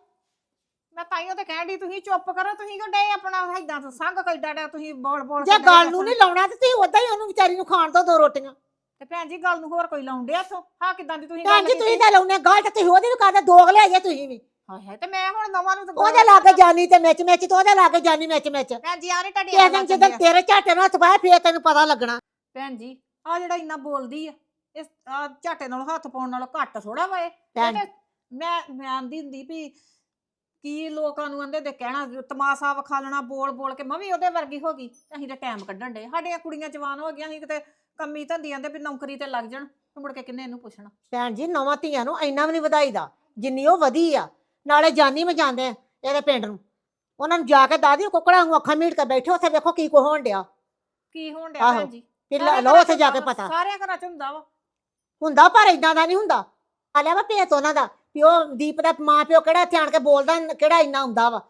Speaker 3: ਮੈਂ ਤਾਈਓ ਤੇ ਕਹਿਣ ਦੀ ਤੁਸੀਂ ਚੁੱਪ ਕਰੋ ਤੁਸੀਂ ਕਿਉਂ ਡੇ ਆਪਣਾ ਏਦਾਂ ਤੋਂ ਸੰਗ ਕੈਡਾ ਡੇ ਤੁਸੀਂ ਬੋਲ ਬੋਲ
Speaker 2: ਜੇ ਗੱਲ ਨੂੰ। ਨਹੀਂ ਲਾਉਣਾ ਤੇ ਤੁਸੀਂ ਉਦਾਂ ਹੀ ਉਹਨੂੰ ਵਿਚਾਰੀ ਨੂੰ ਖਾਣ ਦੋ ਦੋ ਰੋਟੀਆਂ।
Speaker 3: ਤੇ ਭੈਣ ਜੀ ਗੱਲ ਨੂੰ ਹੋਰ ਕੋਈ ਲਾਉਣ ਡਿਆ ਇੱਥੋਂ? ਹਾਂ ਕਿਦਾਂ ਦੀ ਤੁਸੀਂ
Speaker 2: ਭੈਣ
Speaker 3: ਗੱਲ
Speaker 2: ਜੀ ਤੁਸੀਂ ਤਾਂ ਲਾਉਣੇ ਗੱਲ ਤੇ ਤੁਸੀਂ ਉਹਦੀ ਵੀ ਕਰਦੇ ਦੋਗ ਲੈ ਜੇ ਤੁਸੀਂ ਵੀ।
Speaker 3: ਹਾਏ ਹਾਏ ਤੇ ਮੈਂ ਹੁਣ ਨਵਾਂ ਨੂੰ ਤਾਂ
Speaker 2: ਉਹਦੇ ਲਾਗੇ ਜਾਨੀ ਤੇ ਮਿਚ ਮਿਚ ਤੇ ਉਹਦੇ ਲਾਗੇ ਜਾਨੀ ਮਿਚ ਮਿਚ।
Speaker 3: ਭੈਣ ਜੀ ਆ ਨੀ ਤੁਹਾਡੀ
Speaker 2: ਕਿਸੇ ਦਿਨ ਜਦੋਂ। ਤੇਰੇ ਝਾਟੇ ਨੂੰ ਹੱਥ ਪਾਇਆ ਫੇਰ ਤੈਨੂੰ ਪਤਾ ਲੱਗਣਾ।
Speaker 3: ਭੈਣ ਜੀ ਆ ਜਿਹੜਾ ਇੰਨਾ ਬੋਲਦੀ ਆ ਇਸ ਆਹ ਝਾਟੇ ਨਾਲ ਹੱਥ ਪਾਉਣ ਨਾਲੋਂ ਘੱਟ ਥੋੜਾ ਵਾ ਇਹ।
Speaker 2: ਭੈਣ
Speaker 3: ਤੇ ਮੈਂ ਮੈਂ ਆਂਦੀ ਹੁੰਦੀ ਵੀ ਕੀ ਲੋਕਾਂ ਨੂੰ ਆਂਦੇ ਦੇ ਕਹਿਣਾ ਤਮਾਸ਼ਾ ਵਿਖਾਲਣਾ ਬੋਲ ਬੋਲ ਕੇ ਮੈਂ ਵੀ ਉਹਦੇ ਵਰਗੀ ਹੋ ਗਈ। ਅਸੀਂ ਤਾਂ ਟਾਈਮ ਕੱਢਣ ਦੇ ਸਾਡੀਆਂ ਕੁੜੀਆਂ ਜਵਾਨ ਹੋ ਗਈਆਂ ਅਸੀਂ ਕਿਤੇ ਕੰਮੀ ਧੰਦੀਆਂ ਦੇ ਵੀ ਨੌਕਰੀ ਤੇ ਲੱਗ ਜਾਣ। ਤੇ ਮੁੜ ਕੇ ਕਿੰਨੇ ਇਹਨੂੰ ਪੁੱਛਣਾ?
Speaker 2: ਭੈਣ ਜੀ ਨਵਾਂ ਧੀਆਂ ਨੂੰ ਇੰਨਾ ਵੀ ਨਹੀਂ ਵਧਾਈਦਾ। ਜਿੰਨੀ ਉਹ ਵਧੀ ਆ ਨਾਲੇ ਜਾਨੀ ਮੈਂ ਜਾਂਦੇ ਆ ਇਹਦੇ ਪਿੰਡ ਨੂੰ। ਉਹਨਾਂ ਨੂੰ ਜਾ ਕੇ ਦਾਦੀ ਕੁੱਕੜਾਂ ਨੂੰ ਅੱਖਾਂ ਮੀਟ ਕੇ ਬੈਠੇ ਉੱਥੇ ਵੇਖੋ ਕੀ ਕੋ ਹੋਣ ਡਿਆ।
Speaker 3: ਕੀ ਹੋਣ ਡਿਆ
Speaker 2: ਆਹੋ।
Speaker 3: ਭੈਣ ਜੀ?
Speaker 2: ਫਿਰ
Speaker 3: ਸਾਰਿਆਂ
Speaker 2: ਲਓ
Speaker 3: ਘਰਾਂ
Speaker 2: ਉੱਥੇ
Speaker 3: ਚ
Speaker 2: ਜਾ ਕੇ
Speaker 3: ਹੁੰਦਾ ਵਾ,
Speaker 2: ਪਤਾ।
Speaker 3: ਸਾਰਿਆਂ ਘਰਾਂ ਚ ਹੁੰਦਾ ਵਾ।
Speaker 2: ਹੁੰਦਾ ਪਰ ਇਦਾਂ ਦਾ ਨਹੀਂ ਹੁੰਦਾ। ਆ ਲਿਆ ਵਾ ਭੇਤ ਉਹਨਾਂ ਦਾ ਪਿਓ ਦੀਪ ਦਾ ਮਾਂ ਪਿਓ ਕਿਹੜਾ ਆਣ ਕੇ ਬੋਲਦਾ ਕਿਹੜਾ ਇੰਨਾ ਹੁੰਦਾ ਵਾ।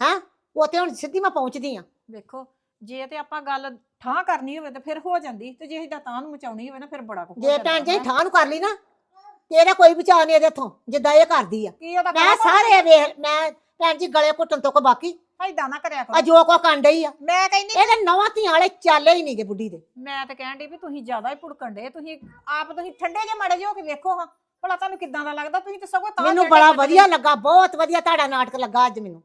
Speaker 2: ਹੈ? ਉੱਥੇ ਹੁਣ ਸਿੱਧੀ ਮੈਂ ਪਹੁੰਚਦੀ ਆ।
Speaker 3: ਵੇਖੋ ਜੇ ਤੇ ਆਪਾਂ ਗੱਲ ਠਾਂ ਕਰਨੀ ਹੋਵੇ ਤਾਂ ਫਿਰ ਹੋ ਜਾਂਦੀ ਤੇ ਜੇ ਇਦਾਂ ਤਾਂ ਨੂੰ ਮਚਾਉਣੀ ਹੋਵੇ ਨਾ ਫਿਰ ਬੜਾ ਕੁਝ
Speaker 2: ਜੇ ਭੈਣ ਜੀ ਠਾਹ ਨੂੰ ਕਰ ਲਈ ਨਾ ਤੇ ਇਹਦਾ ਕੋਈ ਬਚਾ ਨਹੀਂ ਇਹਦੇ ਤੋਂ ਜਿੱਦਾਂ ਇਹ ਕਰਦੀ ਆ।
Speaker 3: ਕੀ ਉਹਦਾ
Speaker 2: ਮੈਂ ਸਾਰੇ ਵੇਖ ਮੈਂ ਭੈਣ ਜੀ ਗਲੇ ਘੁੱਟਣ ਤੋਂ ਕੋ ਬਾਕੀ।
Speaker 3: ਇਦਾਂ ਨਾ ਕਰਿਆ
Speaker 2: ਆ
Speaker 3: ਕਰੋ
Speaker 2: ਜੋ ਕੋ ਕੰਡਈ ਆ।
Speaker 3: ਮੈਂ ਕਹਿੰਦੀ
Speaker 2: ਇਹਦੇ ਨਵਾਂ ਧੀਆਂ ਵਾਲੇ ਚਾਲੇ ਹੀ ਨਹੀਂਗੇ ਬੁੱਢੀ ਦੇ।
Speaker 3: ਮੈਂ ਤਾਂ ਕਹਿਣ ਡਈ ਵੀ ਤੁਸੀਂ ਜ਼ਿਆਦਾ ਹੀ ਭੁੜਕਣ ਡੇ ਤੁਸੀਂ ਆਪ ਤੁਸੀਂ ਠੰਡੇ ਜੇ ਮਾੜੇ ਜਿਹੇ ਹੋ ਕੇ ਵੇਖੋ ਹਾਂ। ਭਲਾ ਤੁਹਾਨੂੰ ਕਿੱਦਾਂ ਦਾ ਲੱਗਦਾ? ਤੁਸੀਂ ਤਾਂ ਸਗੋਂ ਤਾਂ
Speaker 2: ਮੈਨੂੰ ਬੜਾ। ਵਧੀਆ ਲੱਗਾ ਬਹੁਤ ਵਧੀਆ ਤੁਹਾਡਾ ਨਾਟਕ ਲੱਗਾ ਅੱਜ ਮੈਨੂੰ।